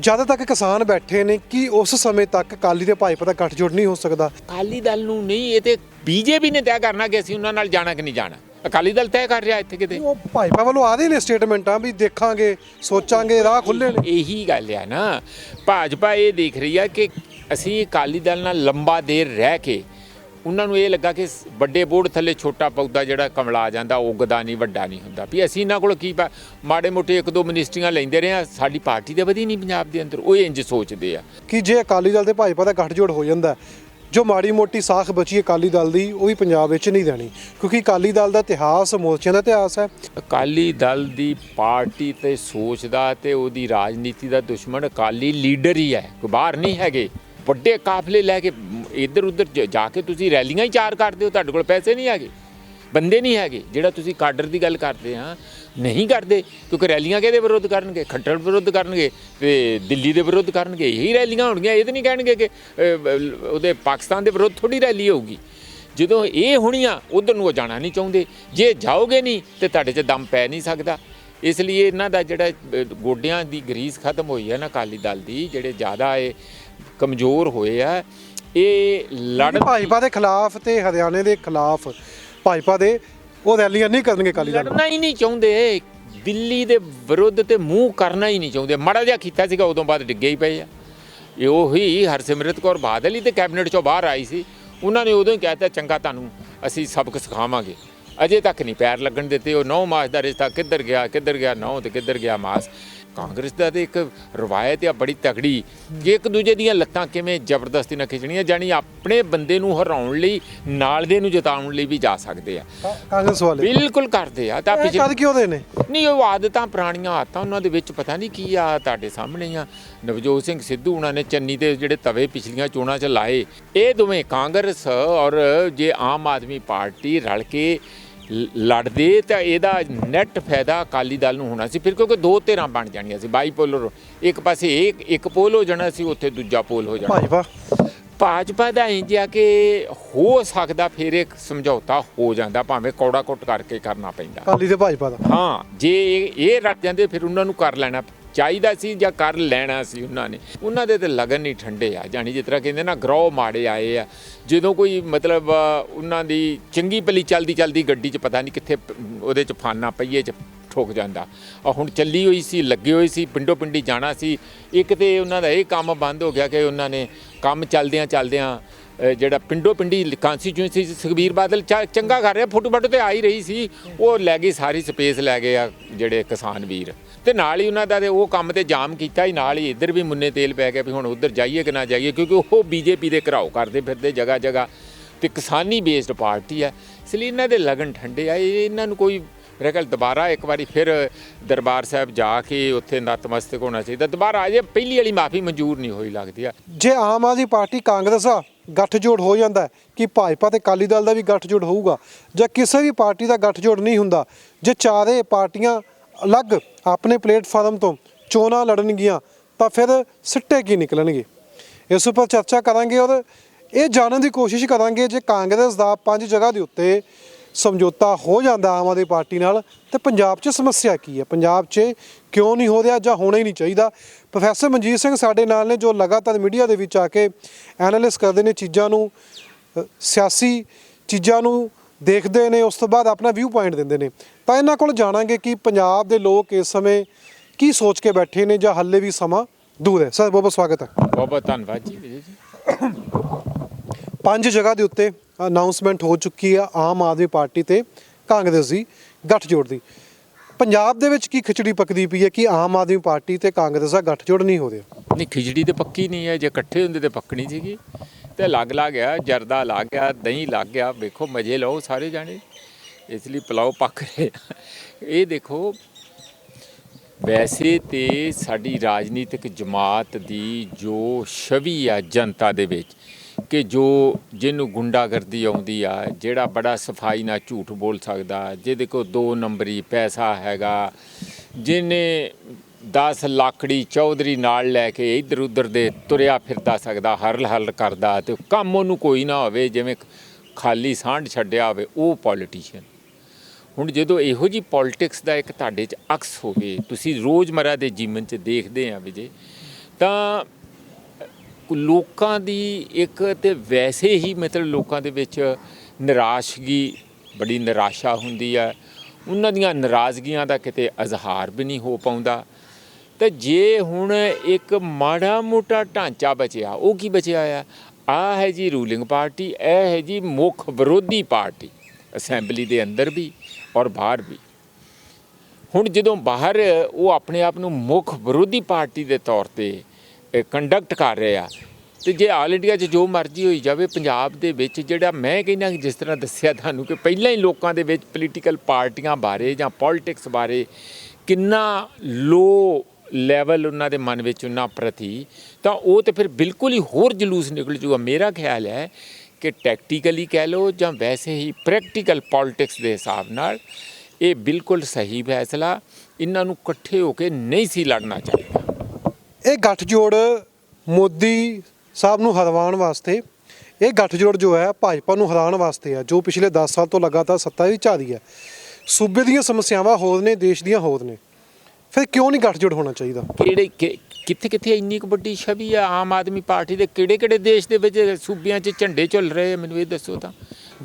ਜਦ ਤੱਕ ਕਿਸਾਨ ਬੈਠੇ ਨੇ ਕੀ ਉਸ ਸਮੇਂ ਤੱਕ ਅਕਾਲੀ ਤੇ ਭਾਜਪਾ ਦਾ ਗੱਠਜੋੜ ਨਹੀਂ ਹੋ ਸਕਦਾ? ਅਕਾਲੀ ਦਲ ਨੂੰ ਨਹੀਂ ਇਹ ਤੇ ਬੀਜੇਪੀ ਨੇ ਤੈਅ ਕਰਨਾ ਕਿ ਅਸੀਂ ਉਹਨਾਂ ਨਾਲ ਜਾਣਾ ਕਿ ਨਹੀਂ ਜਾਣਾ। ਅਕਾਲੀ ਦਲ ਤੈਅ ਕਰ ਰਿਹਾ ਇੱਥੇ ਕਿਤੇ। ਉਹ ਭਾਜਪਾ ਵੱਲੋਂ ਆਦੇ ਨੇ ਸਟੇਟਮੈਂਟਾਂ ਵੀ ਦੇਖਾਂਗੇ ਸੋਚਾਂਗੇ ਰਾਹ ਖੁੱਲੇ ਨੇ। ਇਹੀ ਗੱਲ ਆ ਨਾ। ਭਾਜਪਾ ਇਹ ਦੇਖ ਰਹੀ ਆ ਕਿ ਅਸੀਂ ਅਕਾਲੀ ਦਲ ਨਾਲ ਲੰਬਾ ਦੇਰ ਰਹਿ ਕੇ ਉਹਨਾਂ ਨੂੰ ਇਹ ਲੱਗਾ ਕਿ ਵੱਡੇ ਬੋਰਡ ਥੱਲੇ ਛੋਟਾ ਪੌਦਾ ਜਿਹੜਾ ਕਮਲਾ ਜਾਂਦਾ ਉਹ ਉੱਗਦਾ ਨਹੀਂ ਵੱਡਾ ਨਹੀਂ ਹੁੰਦਾ। ਵੀ ਅਸੀਂ ਇਹਨਾਂ ਕੋਲ ਕੀ ਮਾੜੇ ਮੋਟੇ ਇੱਕ ਦੋ ਮਿਨਿਸਟਰੀਆਂ ਲੈਂਦੇ ਰਹੇ ਆ ਸਾਡੀ ਪਾਰਟੀ ਤਾਂ ਵਧੀ ਨਹੀਂ ਪੰਜਾਬ ਦੇ ਅੰਦਰ ਉਹ ਇੰਜ ਸੋਚਦੇ ਆ। ਕਿ ਜੇ ਅਕਾਲੀ ਦਲ ਤੇ ਭਾਜਪਾ ਦਾ ਗੱਠਜੋੜ ਹੋ ਜਾਂਦਾ ਜੋ ਮਾੜੀ ਮੋਟੀ ਸਾਖ ਬਚੀ ਅਕਾਲੀ ਦਲ ਦੀ ਉਹ ਵੀ ਪੰਜਾਬ ਵਿੱਚ ਨਹੀਂ ਦੇਣੀ ਕਿਉਂਕਿ ਅਕਾਲੀ ਦਲ ਦਾ ਇਤਿਹਾਸ ਮੋਰਚਿਆਂ ਦਾ ਇਤਿਹਾਸ ਹੈ। ਅਕਾਲੀ ਦਲ ਦੀ ਪਾਰਟੀ ਤੇ ਸੋਚ ਦਾ ਤੇ ਉਹਦੀ ਰਾਜਨੀਤੀ ਦਾ ਦੁਸ਼ਮਣ ਅਕਾਲੀ ਲੀਡਰ ਹੀ ਹੈ ਕੋਈ ਬਾਹਰ ਨਹੀਂ ਹੈਗੇ। ਵੱਡੇ ਕਾਫਲੇ ਲੈ ਕੇ ਇੱਧਰ ਉੱਧਰ ਜ- ਜਾ ਕੇ ਤੁਸੀਂ ਰੈਲੀਆਂ ਹੀ ਚਾਰ ਕਰਦੇ ਹੋ, ਤੁਹਾਡੇ ਕੋਲ ਪੈਸੇ ਨਹੀਂ ਹੈਗੇ। ਬੰਦੇ ਨਹੀਂ ਹੈਗੇ, ਜਿਹੜਾ ਤੁਸੀਂ ਕਾਡਰ ਦੀ ਗੱਲ ਕਰਦੇ ਆ, ਨਹੀਂ ਕਰਦੇ, ਕਿਉਂਕਿ ਰੈਲੀਆਂ ਕਿਹਦੇ ਵਿਰੁੱਧ ਕਰਨਗੇ? ਖੱਟਰ ਵਿਰੁੱਧ ਕਰਨਗੇ ਤੇ ਦਿੱਲੀ ਦੇ ਵਿਰੁੱਧ ਕਰਨਗੇ, ਇਹੀ ਰੈਲੀਆਂ ਹੋਣਗੀਆਂ, ਇਹ ਤਾਂ ਨਹੀਂ ਕਹਿਣਗੇ ਕਿ ਉਹਦੇ ਪਾਕਿਸਤਾਨ ਦੇ ਵਿਰੁੱਧ ਥੋੜੀ ਰੈਲੀ ਹੋਊਗੀ। ਜਦੋਂ ਇਹ ਹੋਣੀਆਂ, ਉਧਰ ਨੂੰ ਉਹ ਜਾਣਾ ਨਹੀਂ ਚਾਹੁੰਦੇ। ਜੇ ਜਾਓਗੇ ਨਹੀਂ, ਤੇ ਤੁਹਾਡੇ 'ਚ ਦਮ ਪੈ ਨਹੀਂ ਸਕਦਾ। ਇਸ ਲਈ ਇਹਨਾਂ ਦਾ ਜਿਹੜਾ ਗੋਡਿਆਂ ਦੀ ਗਰੀਸ ਖਤਮ ਹੋਈ ਹੈ ਨਾ, ਅਕਾਲੀ ਦਲ ਦੀ, ਜਿਹੜੇ ਜ਼ਿਆਦਾ ਇਹ ਕਮਜ਼ੋਰ ਹੋਏ ਆ ਇਹ ਲੜ ਭਾਜਪਾ ਦੇ ਖਿਲਾਫ ਤੇ ਹਰਿਆਣੇ ਦੇ ਖਿਲਾਫ ਭਾਜਪਾ ਦੇ ਉਹ ਰੈਲੀਆਂ ਨਹੀਂ ਕਰਨਗੇ ਅਕਾਲੀ ਦਲ। ਲੜਨਾ ਹੀ ਨਹੀਂ ਚਾਹੁੰਦੇ। ਦਿੱਲੀ ਦੇ ਵਿਰੁੱਧ ਤੇ ਮੂੰਹ ਕਰਨਾ ਹੀ ਨਹੀਂ ਚਾਹੁੰਦੇ। ਮਾੜਾ ਜਿਹਾ ਕੀਤਾ ਸੀਗਾ ਉਦੋਂ ਬਾਅਦ ਡਿੱਗੇ ਹੀ ਪਏ ਆ। ਇਹ ਉਹੀ ਹਰਸਿਮਰਤ ਕੌਰ ਬਾਦਲ ਹੀ ਤੇ ਕੈਬਨਿਟ ਚੋਂ ਬਾਹਰ ਆਈ ਸੀ। ਉਹਨਾਂ ਨੇ ਉਦੋਂ ਹੀ ਕਹਿਤਾ ਚੰਗਾ ਤੁਹਾਨੂੰ ਅਸੀਂ ਸਬਕ ਸਿਖਾਵਾਂਗੇ। ਅਜੇ ਤੱਕ ਨਹੀਂ ਪੈਰ ਲੱਗਣ ਦਿੱਤੇ। ਉਹ ਨੌ ਮਾਸ ਦਾ ਰਿਸ਼ਤਾ ਕਿੱਧਰ ਗਿਆ ਕਿੱਧਰ ਗਿਆ ਨੌ ਤੇ ਕਿੱਧਰ ਗਿਆ ਮਾਸ। ਕਾਂਗਰਸ ਦਾ ਤੇ ਇੱਕ ਰਵਾਇਤ ਆ ਬੜੀ ਤਗੜੀ ਕਿ ਇੱਕ ਦੂਜੇ ਦੀਆਂ ਲੱਤਾਂ ਕਿਵੇਂ ਜ਼ਬਰਦਸਤੀ ਨਾਲ ਖਿੱਚਣੀਆਂ ਜਾਨੀ ਆਪਣੇ ਬੰਦੇ ਨੂੰ ਹਰਾਉਣ ਲਈ ਨਾਲ ਦੇ ਨੂੰ ਜਿਤਾਉਣ ਲਈ ਵੀ ਜਾ ਸਕਦੇ ਆ। ਕਾਂਗਰਸ ਵਾਲੇ ਬਿਲਕੁਲ ਕਰਦੇ ਆ। ਤਾਂ ਪਿਛਲੇ ਕਦ ਕਿਉਂ ਦੇ ਨੇ? ਨਹੀਂ ਉਹ ਆਦਤਾਂ ਪੁਰਾਣੀਆਂ ਆਦਤਾਂ ਉਹਨਾਂ ਦੇ ਵਿੱਚ ਪਤਾ ਨਹੀਂ ਕੀ ਆ ਤੁਹਾਡੇ ਸਾਹਮਣੇ ਆ। ਨਵਜੋਤ ਸਿੰਘ ਸਿੱਧੂ ਉਹਨਾਂ ਨੇ ਚੰਨੀ ਦੇ ਜਿਹੜੇ ਤਵੇ ਪਿਛਲੀਆਂ ਚੋਣਾਂ 'ਚ ਲਾਏ। ਇਹ ਦੋਵੇਂ ਕਾਂਗਰਸ ਔਰ ਜੇ ਆਮ ਆਦਮੀ ਪਾਰਟੀ ਰਲ ਕੇ ਲੜਦੇ ਤਾਂ ਇਹਦਾ ਨੈਟ ਫਾਇਦਾ ਅਕਾਲੀ ਦਲ ਨੂੰ ਹੋਣਾ ਸੀ ਫਿਰ ਕਿਉਂਕਿ ਦੋ ਧਿਰਾਂ ਬਣ ਜਾਣੀਆਂ ਸੀ ਬਾਈਪੋਲਰ ਇੱਕ ਪਾਸੇ ਇੱਕ ਇੱਕ ਪੋਲ ਹੋ ਜਾਣਾ ਸੀ ਉੱਥੇ ਦੂਜਾ ਪੋਲ ਹੋ ਜਾਣਾ। ਭਾਜਪਾ? ਭਾਜਪਾ ਦਾ ਇੰਜ ਆ ਕਿ ਹੋ ਸਕਦਾ ਫਿਰ ਇੱਕ ਸਮਝੌਤਾ ਹੋ ਜਾਂਦਾ ਭਾਵੇਂ ਕੌੜਾ ਕੁੱਟ ਕਰਕੇ ਕਰਨਾ ਪੈਂਦਾ। ਅਕਾਲੀ ਤੇ ਭਾਜਪਾ ਦਾ। ਹਾਂ ਜੇ ਇਹ- ਇਹ ਰੱਖ ਜਾਂਦੇ ਫਿਰ ਉਹਨਾਂ ਨੂੰ ਕਰ ਲੈਣਾ ਚਾਹੀਦਾ ਸੀ ਜਾਂ ਕਰ ਲੈਣਾ ਸੀ ਉਹਨਾਂ ਨੇ। ਉਹਨਾਂ ਦੇ ਤੇ ਲਗਨ ਨਹੀਂ ਠੰਡੇ ਆ। ਜਾਣੀ ਜਿਸ ਤਰ੍ਹਾਂ ਕਹਿੰਦੇ ਨਾ, ਗਰੋਹ ਮਾੜੇ ਆਏ ਆ। ਜਦੋਂ ਕੋਈ ਮਤਲਬ ਉਹਨਾਂ ਦੀ ਚੰਗੀ ਭਲੀ ਚੱਲਦੀ ਚੱਲਦੀ ਗੱਡੀ 'ਚ ਪਤਾ ਨਹੀਂ ਕਿੱਥੇ ਉਹਦੇ 'ਚ ਫਾਨਾ ਪਈਏ 'ਚ ਠੋਕ ਜਾਂਦਾ। ਆ ਹੁਣ ਚੱਲੀ ਹੋਈ ਸੀ, ਲੱਗੇ ਹੋਏ ਸੀ, ਪਿੰਡੋ ਪਿੰਡੀ ਜਾਣਾ ਸੀ। ਇੱਕ ਤੇ ਉਹਨਾਂ ਦਾ ਇਹ ਕੰਮ ਬੰਦ ਹੋ ਗਿਆ ਕਿ ਉਹਨਾਂ ਨੇ ਕੰਮ ਚੱਲਦਿਆਂ ਚੱਲਦਿਆਂ ਜਿਹੜਾ ਪਿੰਡੋ ਪਿੰਡੀ ਕਾਂਸਟੀਚੁਐਂਸੀ ਸੁਖਬੀਰ ਬਾਦਲ ਚਾ- ਚੰਗਾ ਕਰ ਰਿਹਾ ਫੋਟੋ ਫੋਟੋ ਤੇ ਆ ਹੀ ਰਹੀ ਸੀ। ਉਹ ਲੈ ਗਈ ਸਾਰੀ ਸਪੇਸ, ਲੈ ਗਏ ਆ ਜਿਹੜੇ ਕਿਸਾਨ ਵੀਰ। ਤੇ ਨਾਲ ਹੀ ਉਹਨਾਂ ਦਾ ਤੇ ਉਹ ਕੰਮ ਤੇ ਜਾਮ ਕੀਤਾ ਹੀ, ਨਾਲ ਹੀ ਇੱਧਰ ਵੀ ਮੁੰਨੇ ਤੇਲ ਪੈ ਗਿਆ ਵੀ ਹੁਣ ਉੱਧਰ ਜਾਈਏ ਕਿ ਨਾ ਜਾਈਏ, ਕਿਉਂਕਿ ਉਹ ਬੀਜੇਪੀ ਦੇ ਘਰਾਓ ਕਰਦੇ ਫਿਰਦੇ ਜਗ੍ਹਾ ਜਗ੍ਹਾ ਤੇ ਕਿਸਾਨੀ ਬੇਸਡ ਪਾਰਟੀ ਹੈ। ਇਸ ਲਈ ਇਹਨਾਂ ਦੇ ਲਗਨ ਠੰਡੇ ਆ। ਇਹਨਾਂ ਨੂੰ ਕੋਈ ਮੇਰੇ ਖਿਆਲ ਦੁਬਾਰਾ ਇੱਕ ਵਾਰੀ ਫਿਰ ਦਰਬਾਰ ਸਾਹਿਬ ਜਾ ਕੇ ਉੱਥੇ ਨਤਮਸਤਕ ਹੋਣਾ ਚਾਹੀਦਾ। ਦੁਬਾਰਾ ਅਜੇ ਪਹਿਲੀ ਵਾਲੀ ਮਾਫੀ ਮਨਜ਼ੂਰ ਨਹੀਂ ਹੋਈ ਲੱਗਦੀ ਆ। ਜੇ ਆਮ ਆਦਮੀ ਪਾਰਟੀ ਕਾਂਗਰਸ ਆ, ਗੱਠਜੋੜ ਹੋ ਜਾਂਦਾ ਕਿ ਭਾਜਪਾ ਤੇ ਅਕਾਲੀ ਦਲ ਦਾ ਵੀ ਗੱਠਜੋੜ ਹੋਊਗਾ। ਜਾਂ ਕਿਸੇ ਵੀ ਪਾਰਟੀ ਦਾ ਗੱਠਜੋੜ ਨਹੀਂ ਹੁੰਦਾ, ਜੇ ਚਾਰੇ ਪਾਰਟੀਆਂ ਅਲੱਗ ਆਪਣੇ ਪਲੇਟਫਾਰਮ ਤੋਂ ਚੋਣਾਂ ਲੜਨਗੀਆਂ, ਤਾਂ ਫਿਰ ਸਿੱਟੇ ਕੀ ਨਿਕਲਣਗੇ? ਇਸ ਉੱਪਰ ਚਰਚਾ ਕਰਾਂਗੇ ਔਰ ਇਹ ਜਾਣਨ ਦੀ ਕੋਸ਼ਿਸ਼ ਕਰਾਂਗੇ ਜੇ ਕਾਂਗਰਸ ਦਾ ਪੰਜ ਜਗ੍ਹਾ ਦੇ ਉੱਤੇ ਸਮਝੌਤਾ ਹੋ ਜਾਂਦਾ ਆਮ ਆਦਮੀ ਪਾਰਟੀ ਨਾਲ, ਤੇ ਪੰਜਾਬ 'ਚ ਸਮੱਸਿਆ ਕੀ ਹੈ? ਪੰਜਾਬ 'ਚ ਕਿਉਂ ਨਹੀਂ ਹੋ ਰਿਹਾ ਜਾਂ ਹੋਣਾ ਹੀ ਨਹੀਂ ਚਾਹੀਦਾ? ਪ੍ਰੋਫੈਸਰ ਮਨਜੀਤ ਸਿੰਘ ਸਾਡੇ ਨਾਲ ਨੇ ਜੋ ਲਗਾਤਾਰ ਮੀਡੀਆ ਦੇ ਵਿੱਚ ਆ ਕੇ ਐਨਾਲਿਸ ਕਰਦੇ ਨੇ ਚੀਜ਼ਾਂ ਨੂੰ ਸਿਆਸੀ ਚੀਜ਼ਾਂ ਨੂੰ ਦੇਖਦੇ ਨੇ ਉਸ ਤੋਂ ਬਾਅਦ ਆਪਣਾ ਵਿਊ ਪੁਆਇੰਟ ਦਿੰਦੇ ਨੇ। ਤਾਂ ਇਹਨਾਂ ਕੋਲ ਜਾਣਾਂਗੇ ਕਿ ਪੰਜਾਬ ਦੇ ਲੋਕ ਇਸ ਸਮੇਂ ਕੀ ਸੋਚ ਕੇ ਬੈਠੇ ਨੇ ਜਾਂ ਹੱਲੇ ਵੀ ਸਮਾਂ ਦੂਰ ਹੈ। ਸਰ ਬਹੁਤ ਬਹੁਤ ਸਵਾਗਤ ਹੈ। ਬਹੁਤ ਬਹੁਤ ਧੰਨਵਾਦ ਜੀ ਵਿਜੇ ਜੀ। ਪੰਜ ਜਗ੍ਹਾ ਦੇ ਉੱਤੇ ਅਨਾਉਂਸਮੈਂਟ ਹੋ ਚੁੱਕੀ ਆ ਆਮ ਆਦਮੀ ਪਾਰਟੀ ਤੇ ਕਾਂਗਰਸ ਦੀ ਗੱਠਜੋੜ ਦੀ। ਪੰਜਾਬ ਦੇ ਵਿੱਚ ਕੀ ਖਿਚੜੀ ਪੱਕਦੀ ਪਈ ਹੈ ਕਿ ਆਮ ਆਦਮੀ ਪਾਰਟੀ ਤੇ ਕਾਂਗਰਸ ਦਾ ਗੱਠਜੋੜ ਨਹੀਂ ਹੋ ਰਿਹਾ? ਨਹੀਂ ਖਿਚੜੀ ਤੇ ਪੱਕੀ ਨਹੀਂ ਹੈ ਜੇ ਇਕੱਠੇ ਹੁੰਦੇ ਤੇ ਪੱਕਣੀ ਸੀਗੀ। ਤੇ ਲੱਗ ਲੱਗ ਗਿਆ, ਜਰਦਾ ਲੱਗ ਗਿਆ, ਦਹੀਂ ਲੱਗ ਗਿਆ। ਵੇਖੋ, ਮਜ਼ੇ ਲਓ ਸਾਰੇ ਜਾਣੇ। ਇਸ ਲਈ ਪਲਾਓ ਪੱਕ ਰਹੇ ਇਹ ਦੇਖੋ, ਵੈਸੇ ਤੇ ਸਾਡੀ ਰਾਜਨੀਤਿਕ ਜਮਾਤ ਦੀ ਜੋ ਛਵੀ ਆ ਜਨਤਾ ਦੇ ਵਿੱਚ, ਕਿ ਜੋ ਜਿਹਨੂੰ ਗੁੰਡਾਗਰਦੀ ਆਉਂਦੀ ਆ, ਜਿਹੜਾ ਬੜਾ ਸਫ਼ਾਈ ਨਾਲ ਝੂਠ ਬੋਲ ਸਕਦਾ, ਜਿਹਦੇ ਕੋਲ ਦੋ ਨੰਬਰੀ ਪੈਸਾ ਹੈਗਾ, ਜਿਹਨੇ 10 ਲਾਕੜੀ ਚੌਧਰੀ ਨਾਲ ਲੈ ਕੇ ਇੱਧਰ ਉੱਧਰ ਦੇ ਤੁਰਿਆ ਫਿਰਦਾ ਸਕਦਾ, ਹਰਲ ਹਰਲ ਕਰਦਾ ਤੇ ਕੰਮ ਉਹਨੂੰ ਕੋਈ ਨਾ ਹੋਵੇ, ਜਿਵੇਂ ਖਾਲੀ ਸਾਂਢ ਛੱਡਿਆ ਹੋਵੇ, ਉਹ ਪੋਲੀਟੀਸ਼ੀਅਨ ਹੁਣ ਜਦੋਂ ਇਹੋ ਜੀ ਪੋਲਿਟਿਕਸ ਦਾ ਇੱਕ ਤੁਹਾਡੇ 'ਚ ਅਕਸ ਹੋਵੇ, ਤੁਸੀਂ ਰੋਜ਼ਮਰਾ ਦੇ ਜੀਵਨ 'ਚ ਦੇਖਦੇ ਆ ਜੇ ਤਾਂ ਲੋਕਾਂ ਦੀ ਇੱਕ ਤੇ ਵੈਸੇ ਹੀ ਮਤਲਬ ਲੋਕਾਂ ਦੇ ਵਿੱਚ ਨਿਰਾਸ਼ਗੀ, ਬੜੀ ਨਿਰਾਸ਼ਾ ਹੁੰਦੀ ਆ। ਉਹਨਾਂ ਦੀਆਂ ਨਾਰਾਜ਼ਗੀਆਂ ਦਾ ਕਿਤੇ ਇਜ਼ਹਾਰ ਵੀ ਨਹੀਂ ਹੋ ਪਾਉਂਦਾ। ਤੇ ਜੇ ਹੁਣ ਇੱਕ ਮਾੜਾ ਮੋਟਾ ਢਾਂਚਾ ਬਚਿਆ, ਉਹ ਕੀ ਬਚਿਆ ਆ? ਆ ਹੈ ਜੀ ਰੂਲਿੰਗ ਪਾਰਟੀ, ਇਹ ਹੈ ਜੀ ਮੁੱਖ ਵਿਰੋਧੀ ਪਾਰਟੀ, ਅਸੈਂਬਲੀ ਦੇ ਅੰਦਰ ਵੀ ਔਰ ਬਾਹਰ ਵੀ। ਹੁਣ ਜਦੋਂ ਬਾਹਰ ਉਹ ਆਪਣੇ ਆਪ ਨੂੰ ਮੁੱਖ ਵਿਰੋਧੀ ਪਾਰਟੀ ਦੇ ਤੌਰ ਤੇ ਕੰਡਕਟ ਕਰ ਰਹੇ ਆ, ਤੇ ਜੇ ਆਲ ਇੰਡੀਆ 'ਚ ਜੋ ਮਰਜ਼ੀ ਹੋਈ ਜਾਵੇ, ਪੰਜਾਬ ਦੇ ਵਿੱਚ ਜਿਹੜਾ ਮੈਂ ਕਹਿੰਦਾ ਜਿਸ ਤਰ੍ਹਾਂ ਦੱਸਿਆ ਤੁਹਾਨੂੰ ਕਿ ਪਹਿਲਾਂ ਹੀ ਲੋਕਾਂ ਦੇ ਵਿੱਚ ਪੋਲੀਟੀਕਲ ਪਾਰਟੀਆਂ ਬਾਰੇ ਜਾਂ ਪੋਲਿਟਿਕਸ ਬਾਰੇ ਕਿੰਨਾ ਲੋ ਲੈਵਲ ਉਹਨਾਂ ਦੇ ਮਨ ਵਿੱਚ ਉਹਨਾਂ ਪ੍ਰਤੀ, ਤਾਂ ਉਹ ਤੇ ਫਿਰ ਬਿਲਕੁਲ ਹੀ ਹੋਰ ਜਲੂਸ ਨਿਕਲ ਜੂਗਾ। ਮੇਰਾ ਖਿਆਲ ਹੈ ਕਿ ਟੈਕਟੀਕਲੀ ਕਹਿ ਲਓ ਜਾਂ ਵੈਸੇ ਹੀ ਪ੍ਰੈਕਟੀਕਲ ਪੋਲਿਟਿਕਸ ਦੇ ਹਿਸਾਬ ਨਾਲ ਇਹ ਬਿਲਕੁਲ ਸਹੀ ਫੈਸਲਾ, ਇਹਨਾਂ ਨੂੰ ਇਕੱਠੇ ਹੋ ਕੇ ਨਹੀਂ ਸੀ ਲੜਨਾ ਚਾਹੀਦਾ। ਇਹ ਗੱਠਜੋੜ ਮੋਦੀ ਸਾਹਿਬ ਨੂੰ ਹਰਵਾਉਣ ਵਾਸਤੇ, ਇਹ ਗੱਠਜੋੜ ਜੋ ਹੈ ਭਾਜਪਾ ਨੂੰ ਹਰਾਉਣ ਵਾਸਤੇ ਆ ਜੋ ਪਿਛਲੇ 10 ਸਾਲ ਤੋਂ ਲਗਾਤਾਰ ਸੱਤਾ ਵਿੱਚ ਆ ਰਹੀ ਹੈ। ਸੂਬੇ ਦੀਆਂ ਸਮੱਸਿਆਵਾਂ ਹੋਰ ਨੇ, ਦੇਸ਼ ਦੀਆਂ ਹੋਰ ਨੇ। ਫਿਰ ਕਿਉਂ ਨਹੀਂ ਗੱਠਜੋੜ ਹੋਣਾ ਚਾਹੀਦਾ? ਕਿਹੜੇ ਕਿ- ਕਿੱਥੇ ਕਿੱਥੇ ਇੰਨੀ ਕੁ ਵੱਡੀ ਛਵੀ ਆ ਆਮ ਆਦਮੀ ਪਾਰਟੀ ਦੇ? ਕਿਹੜੇ ਕਿਹੜੇ ਦੇਸ਼ ਦੇ ਵਿੱਚ ਸੂਬਿਆਂ 'ਚ ਝੰਡੇ ਝੁੱਲ ਰਹੇ ਆ? ਮੈਨੂੰ ਇਹ ਦੱਸੋ ਤਾਂ।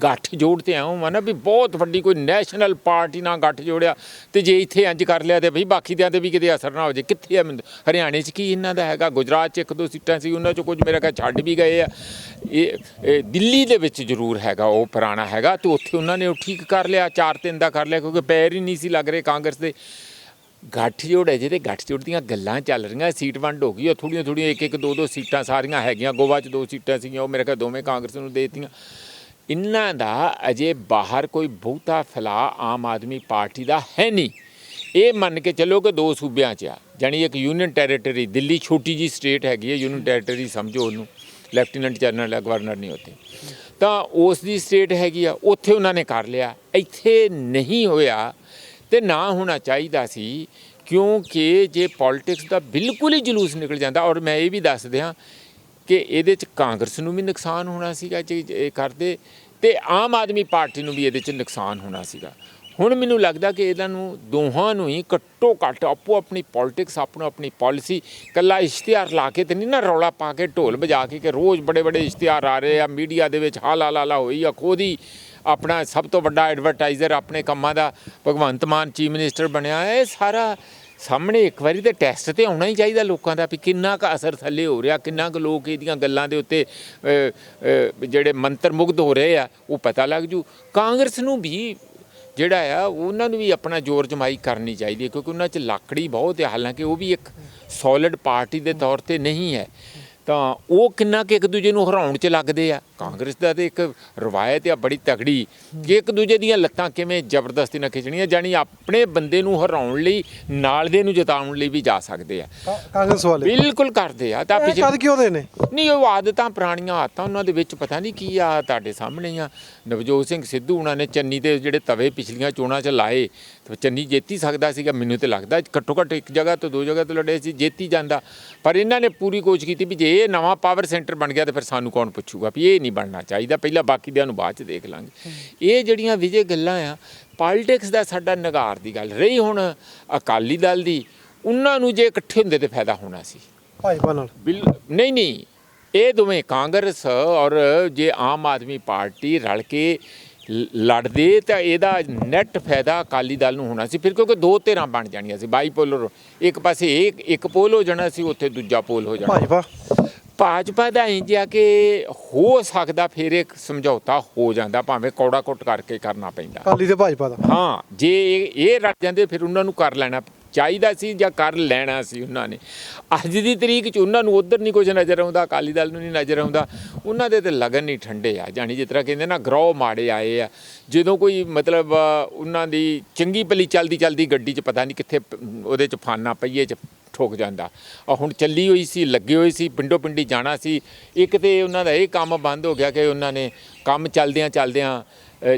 ਗੱਠ ਜੋੜ ਤੇ ਆਉਂ ਵਾ ਨਾ ਵੀ ਬਹੁਤ ਵੱਡੀ ਕੋਈ ਨੈਸ਼ਨਲ ਪਾਰਟੀ ਨਾਲ ਗੱਠ ਜੋੜਿਆ ਤੇ ਜੇ ਇੱਥੇ ਇੰਜ ਕਰ ਲਿਆ ਤੇ ਭਈ ਬਾਕੀ ਦਿਆਂ ਤੇ ਵੀ ਕਿਤੇ ਅਸਰ ਨਾ ਹੋ ਜੇ। ਕਿੱਥੇ ਆ ਮੈਨੂੰ? ਹਰਿਆਣੇ 'ਚ ਕੀ ਇਹਨਾਂ ਦਾ ਹੈਗਾ? ਗੁਜਰਾਤ 'ਚ ਇੱਕ ਦੋ ਸੀਟਾਂ ਸੀ, ਉਹਨਾਂ 'ਚੋਂ ਕੁਝ ਮੇਰਾ ਖਿਆਲ ਛੱਡ ਵੀ ਗਏ ਆ। ਇਹ ਇਹ ਦਿੱਲੀ ਦੇ ਵਿੱਚ ਜ਼ਰੂਰ ਹੈਗਾ, ਉਹ ਪੁਰਾਣਾ ਹੈਗਾ ਤੇ ਉੱਥੇ ਉਹਨਾਂ ਨੇ ਉਹ ਠੀਕ ਕਰ ਲਿਆ, ਚਾਰ ਤਿੰਨ ਦਾ ਕਰ ਲਿਆ ਕਿਉਂਕਿ ਪੈਰ ਹੀ ਨਹੀਂ ਸੀ ਲੱਗ ਰਹੇ ਕਾਂਗਰਸ ਦੇ। ਗੱਠਜੋੜ ਹੈ ਜਿਹੜੇ ਗੱਠਜੋੜ ਦੀਆਂ ਗੱਲਾਂ ਚੱਲ ਰਹੀਆਂ, ਸੀਟ ਵੰਡ ਹੋ ਗਈ, ਉਹ ਥੋੜੀਆਂ ਥੋੜੀਆਂ ਇੱਕ ਇੱਕ ਦੋ ਦੋ ਸੀਟਾਂ ਸਾਰੀਆਂ ਹੈਗੀਆਂ ਗੋਵਾ 'ਚ ਦੋ ਸੀਟਾਂ ਸੀਗੀਆਂ, ਉਹ ਮੇਰੇ ਖਿਆਲ ਦੋਵੇਂ ਕਾਂਗਰਸ ਨੂੰ ਦੇ ਦਿੱਤੀਆਂ। ਇਹਨਾਂ ਦਾ ਅਜੇ ਬਾਹਰ ਕੋਈ ਬਹੁਤਾ ਫੈਲਾਅ ਆਮ ਆਦਮੀ ਪਾਰਟੀ ਦਾ ਹੈ ਨਹੀਂ। ਇਹ ਮੰਨ ਕੇ ਚੱਲੋ ਕਿ ਦੋ ਸੂਬਿਆਂ 'ਚ ਆ, ਜਾਣੀ ਇੱਕ ਯੂਨੀਅਨ ਟੈਰੀਟਰੀ ਦਿੱਲੀ ਛੋਟੀ ਜੀ ਸਟੇਟ ਹੈਗੀ ਹੈ ਯੂਨੀਅਨ ਟੈਰੀਟਰੀ ਸਮਝੋ ਉਹਨੂੰ ਲੈਫਟੀਨੈਂਟ ਜਨਰਲ ਹੈ ਗਵਰਨਰ ਨਹੀਂ ਉੱਥੇ। ਤਾਂ ਉਸ ਦੀ ਸਟੇਟ ਹੈਗੀ ਆ, ਉੱਥੇ ਉਹਨਾਂ ਨੇ ਕਰ ਲਿਆ, ਇੱਥੇ ਨਹੀਂ ਹੋਇਆ ਤੇ ਨਾ ਹੋਣਾ ਚਾਹੀਦਾ ਸੀ, ਕਿਉਂਕਿ ਜੇ ਪੋਲਿਟਿਕਸ ਦਾ ਬਿਲਕੁਲ ਹੀ ਜਲੂਸ ਨਿਕਲ ਜਾਂਦਾ, ਔਰ ਮੈਂ ਇਹ ਵੀ ਦੱਸ ਦਿਆਂ ਕਿ ਇਹਦੇ ਚ ਕਾਂਗਰਸ ਨੂੰ ਵੀ ਨੁਕਸਾਨ ਹੋਣਾ ਸੀਗਾ, ਜੇ ਇਹ ਕਰਦੇ, ਤੇ ਆਮ ਆਦਮੀ ਪਾਰਟੀ ਨੂੰ ਵੀ ਇਹਦੇ ਚ ਨੁਕਸਾਨ ਹੋਣਾ ਸੀਗਾ। ਹੁਣ ਮੈਨੂੰ ਲੱਗਦਾ ਕਿ ਇਹਨਾਂ ਨੂੰ ਦੋਹਾਂ ਨੂੰ ਹੀ ਘੱਟੋ ਘੱਟ ਆਪੋ ਆਪਣੀ ਪੋਲਿਟਿਕਸ ਆਪਣੋ ਆਪਣੀ ਪਾਲਿਸੀ ਕੱਲਾ ਇਸ਼ਤਿਹਾਰ ਲਾ ਕੇ ਤੇ ਨਹੀਂ ਨਾ ਰੌਲਾ ਪਾ ਕੇ ਢੋਲ ਵਜਾ ਕੇ ਕਿ ਰੋਜ਼ ਬੜੇ ਬੜੇ ਇਸ਼ਤਿਹਾਰ ਆ ਰਹੇ ਆ, ਮੀਡੀਆ ਦੇ ਵਿੱਚ ਹਾਲਾ ਲਾਲਾ ਹੋਈ ਆ, ਖੁਦ ਹੀ ਆਪਣਾ ਸਭ ਤੋਂ ਵੱਡਾ ਐਡਵਰਟਾਈਜ਼ਰ ਆਪਣੇ ਕੰਮਾਂ ਦਾ ਭਗਵੰਤ ਮਾਨ ਚੀਫ ਮਿਨਿਸਟਰ ਬਣਿਆ ਹੈ। ਇਹ ਸਾਰਾ ਸਾਹਮਣੇ ਇੱਕ ਵਾਰੀ ਤੇ ਟੈਸਟ ਤੇ ਆਉਣਾ ਹੀ ਚਾਹੀਦਾ ਲੋਕਾਂ ਦਾ ਵੀ ਕਿੰਨਾ ਕੁ ਅਸਰ ਥੱਲੇ ਹੋ ਰਿਹਾ, ਕਿੰਨਾ ਕੁ ਲੋਕ ਇਹਦੀਆਂ ਗੱਲਾਂ ਦੇ ਉੱਤੇ ਜਿਹੜੇ ਮੰਤਰ ਮੁਗਧ ਹੋ ਰਹੇ ਆ, ਉਹ ਪਤਾ ਲੱਗ ਜੂ ਕਾਂਗਰਸ ਨੂੰ ਵੀ ਜਿਹੜਾ ਆ, ਉਹਨਾਂ ਨੂੰ ਵੀ ਆਪਣਾ ਜ਼ੋਰ ਜਮਾਈ ਕਰਨੀ ਚਾਹੀਦੀ ਹੈ, ਕਿਉਂਕਿ ਉਹਨਾਂ 'ਚ ਲਾਕੜੀ ਬਹੁਤ ਹੈ ਹਾਲਾਂਕਿ ਉਹ ਵੀ ਇੱਕ ਸੋਲਿਡ ਪਾਰਟੀ ਦੇ ਤੌਰ ਤੇ ਨਹੀਂ ਹੈ ਤਾਂ ਉਹ ਕਿੰਨਾ ਕਿ ਇੱਕ ਦੂਜੇ ਨੂੰ ਹਰਾਉਣ 'ਚ ਲੱਗਦੇ ਆ ਕਾਂਗਰਸ ਦਾ ਤੇ ਇੱਕ ਰਵਾਇਤ ਆ ਬੜੀ ਤਗੜੀ ਕਿ ਇੱਕ ਦੂਜੇ ਦੀਆਂ ਲੱਤਾਂ ਕਿਵੇਂ ਜ਼ਬਰਦਸਤੀ ਨਾਲ ਖਿੱਚਣੀਆਂ ਜਾਣੀ ਆਪਣੇ ਬੰਦੇ ਨੂੰ ਹਰਾਉਣ ਲਈ ਨਾਲ ਦੇ ਨੂੰ ਜਿਤਾਉਣ ਲਈ ਵੀ ਜਾ ਸਕਦੇ ਆ। ਕਾਂਗਰਸ ਵਾਲੇ ਬਿਲਕੁਲ ਕਰਦੇ ਆ ਤਾਂ ਪਿਛਲੇ ਕਦ ਕਿਉਂ ਦੇ ਨੇ? ਨਹੀਂ ਉਹ ਆਦਤਾਂ ਪੁਰਾਣੀਆਂ ਆਦਤਾਂ ਉਹਨਾਂ ਦੇ ਵਿੱਚ ਪਤਾ ਨਹੀਂ ਕੀ ਆ ਤੁਹਾਡੇ ਸਾਹਮਣੇ ਆ। ਨਵਜੋਤ ਸਿੰਘ ਸਿੱਧੂ ਉਹਨਾਂ ਨੇ ਚੰਨੀ ਦੇ ਜਿਹੜੇ ਤਵੇ ਪਿਛਲੀਆਂ ਚੋਣਾਂ 'ਚ ਲਾਏ ਤੇ ਚੰਨੀ ਜਿੱਤੀ ਸਕਦਾ ਸੀਗਾ ਮੈਨੂੰ ਤੇ ਲੱਗਦਾ ਘੱਟੋ ਘੱਟ ਇੱਕ ਜਗ੍ਹਾ ਤੋਂ ਦੋ ਜਗ੍ਹਾ ਤੋਂ ਲੜੇ ਸੀ ਜਿੱਤੀ ਜਾਂਦਾ। ਪਰ ਇਹਨਾਂ ਨੇ ਪੂਰੀ ਕੋਸ਼ਿਸ਼ ਕੀਤੀ ਵੀ ਜੇ ਇਹ ਨਵਾਂ ਪਾਵਰ ਸੈਂਟਰ ਬਣ ਗਿਆ ਤੇ ਫਿਰ ਸਾਨੂੰ ਕੌਣ ਪੁੱਛੂਗਾ ਵੀ ਇਹ ਨਹੀਂ ਬਣਨਾ ਚਾਹੀਦਾ। ਪਹਿਲਾਂ ਬਾਕੀ ਦਿਆਂ ਨੂੰ ਬਾਅਦ 'ਚ ਦੇਖ ਲਾਂਗੇ। ਇਹ ਜਿਹੜੀਆਂ ਵਿਜੇ ਗੱਲਾਂ ਆ ਪੋਲਿਟਿਕਸ ਦਾ ਸਾਡਾ ਨਿਗਾਰ ਦੀ ਗੱਲ। ਰਹੀ ਹੁਣ ਅਕਾਲੀ ਦਲ ਦੀ ਉਹਨਾਂ ਨੂੰ ਜੇ ਇਕੱਠੇ ਹੁੰਦੇ ਤੇ ਫਾਇਦਾ ਹੋਣਾ ਸੀ। ਭਾਜਪਾ ਨਾਲ? ਨਹੀਂ ਨਹੀਂ। ਇਹ ਦੋਵੇਂ ਕਾਂਗਰਸ ਔਰ ਜੇ ਆਮ ਆਦਮੀ ਪਾਰਟੀ ਰਲ ਕੇ ਲੜਦੇ ਤਾਂ ਇਹਦਾ ਨੈਟ ਫਾਇਦਾ ਅਕਾਲੀ ਦਲ ਨੂੰ ਹੋਣਾ ਸੀ। ਫਿਰ ਕਿਉਂਕਿ ਦੋ ਧਿਰਾਂ ਬਣ ਜਾਣੀਆਂ ਸੀ। ਬਾਈਪੋਲਰ ਇੱਕ ਪਾਸੇ ਇੱਕ ਇੱਕ ਪੋਲ ਹੋ ਜਾਣਾ ਸੀ ਉੱਥੇ ਦੂਜਾ ਪੋਲ ਹੋ ਜਾਣਾ। ਭਾਜਪਾ? ਭਾਜਪਾ ਦਾ ਇੰਜ ਆ ਕਿ ਹੋ ਸਕਦਾ ਫਿਰ ਇੱਕ ਸਮਝੌਤਾ ਹੋ ਜਾਂਦਾ ਭਾਵੇਂ ਕੌੜਾ ਕੁੱਟ ਕਰਕੇ ਕਰਨਾ ਪੈਂਦਾ। ਅਕਾਲੀ ਤੇ ਭਾਜਪਾ ਦਾ। ਹਾਂ ਜੇ ਇਹ ਇਹ ਰਲ ਜਾਂਦੇ ਫਿਰ ਉਹਨਾਂ ਨੂੰ ਕਰ ਲੈਣਾ ਚਾਹੀਦਾ ਸੀ ਜਾਂ ਕਰ ਲੈਣਾ ਸੀ ਉਹਨਾਂ ਨੇ। ਅੱਜ ਦੀ ਤਰੀਕ 'ਚ ਉਹਨਾਂ ਨੂੰ ਉਧਰ ਨਹੀਂ ਕੁਝ ਨਜ਼ਰ ਆਉਂਦਾ ਅਕਾਲੀ ਦਲ ਨੂੰ ਨਹੀਂ ਨਜ਼ਰ ਆਉਂਦਾ। ਉਹਨਾਂ ਦੇ ਤੇ ਲਗਨ ਨਹੀਂ ਠੰਡੇ ਆ ਜਾਣੀ ਜਿਸ ਤਰ੍ਹਾਂ ਕਹਿੰਦੇ ਨਾ ਗਰੋਹ ਮਾੜੇ ਆਏ ਆ। ਜਦੋਂ ਕੋਈ ਮਤਲਬ ਉਹਨਾਂ ਦੀ ਚੰਗੀ ਭਲੀ ਚਲਦੀ ਚਲਦੀ ਗੱਡੀ 'ਚ ਪਤਾ ਨਹੀਂ ਕਿੱਥੇ ਉਹਦੇ 'ਚ ਫਾਨਾ ਪਈਏ 'ਚ ਠੋਕ ਜਾਂਦਾ। ਆ ਹੁਣ ਚੱਲੀ ਹੋਈ ਸੀ, ਲੱਗੇ ਹੋਏ ਸੀ, ਪਿੰਡੋ ਪਿੰਡੀ ਜਾਣਾ ਸੀ। ਇੱਕ ਤੇ ਉਹਨਾਂ ਦਾ ਇਹ ਕੰਮ ਬੰਦ ਹੋ ਗਿਆ ਕਿ ਉਹਨਾਂ ਨੇ ਕੰਮ ਚੱਲਦਿਆਂ ਚੱਲਦਿਆਂ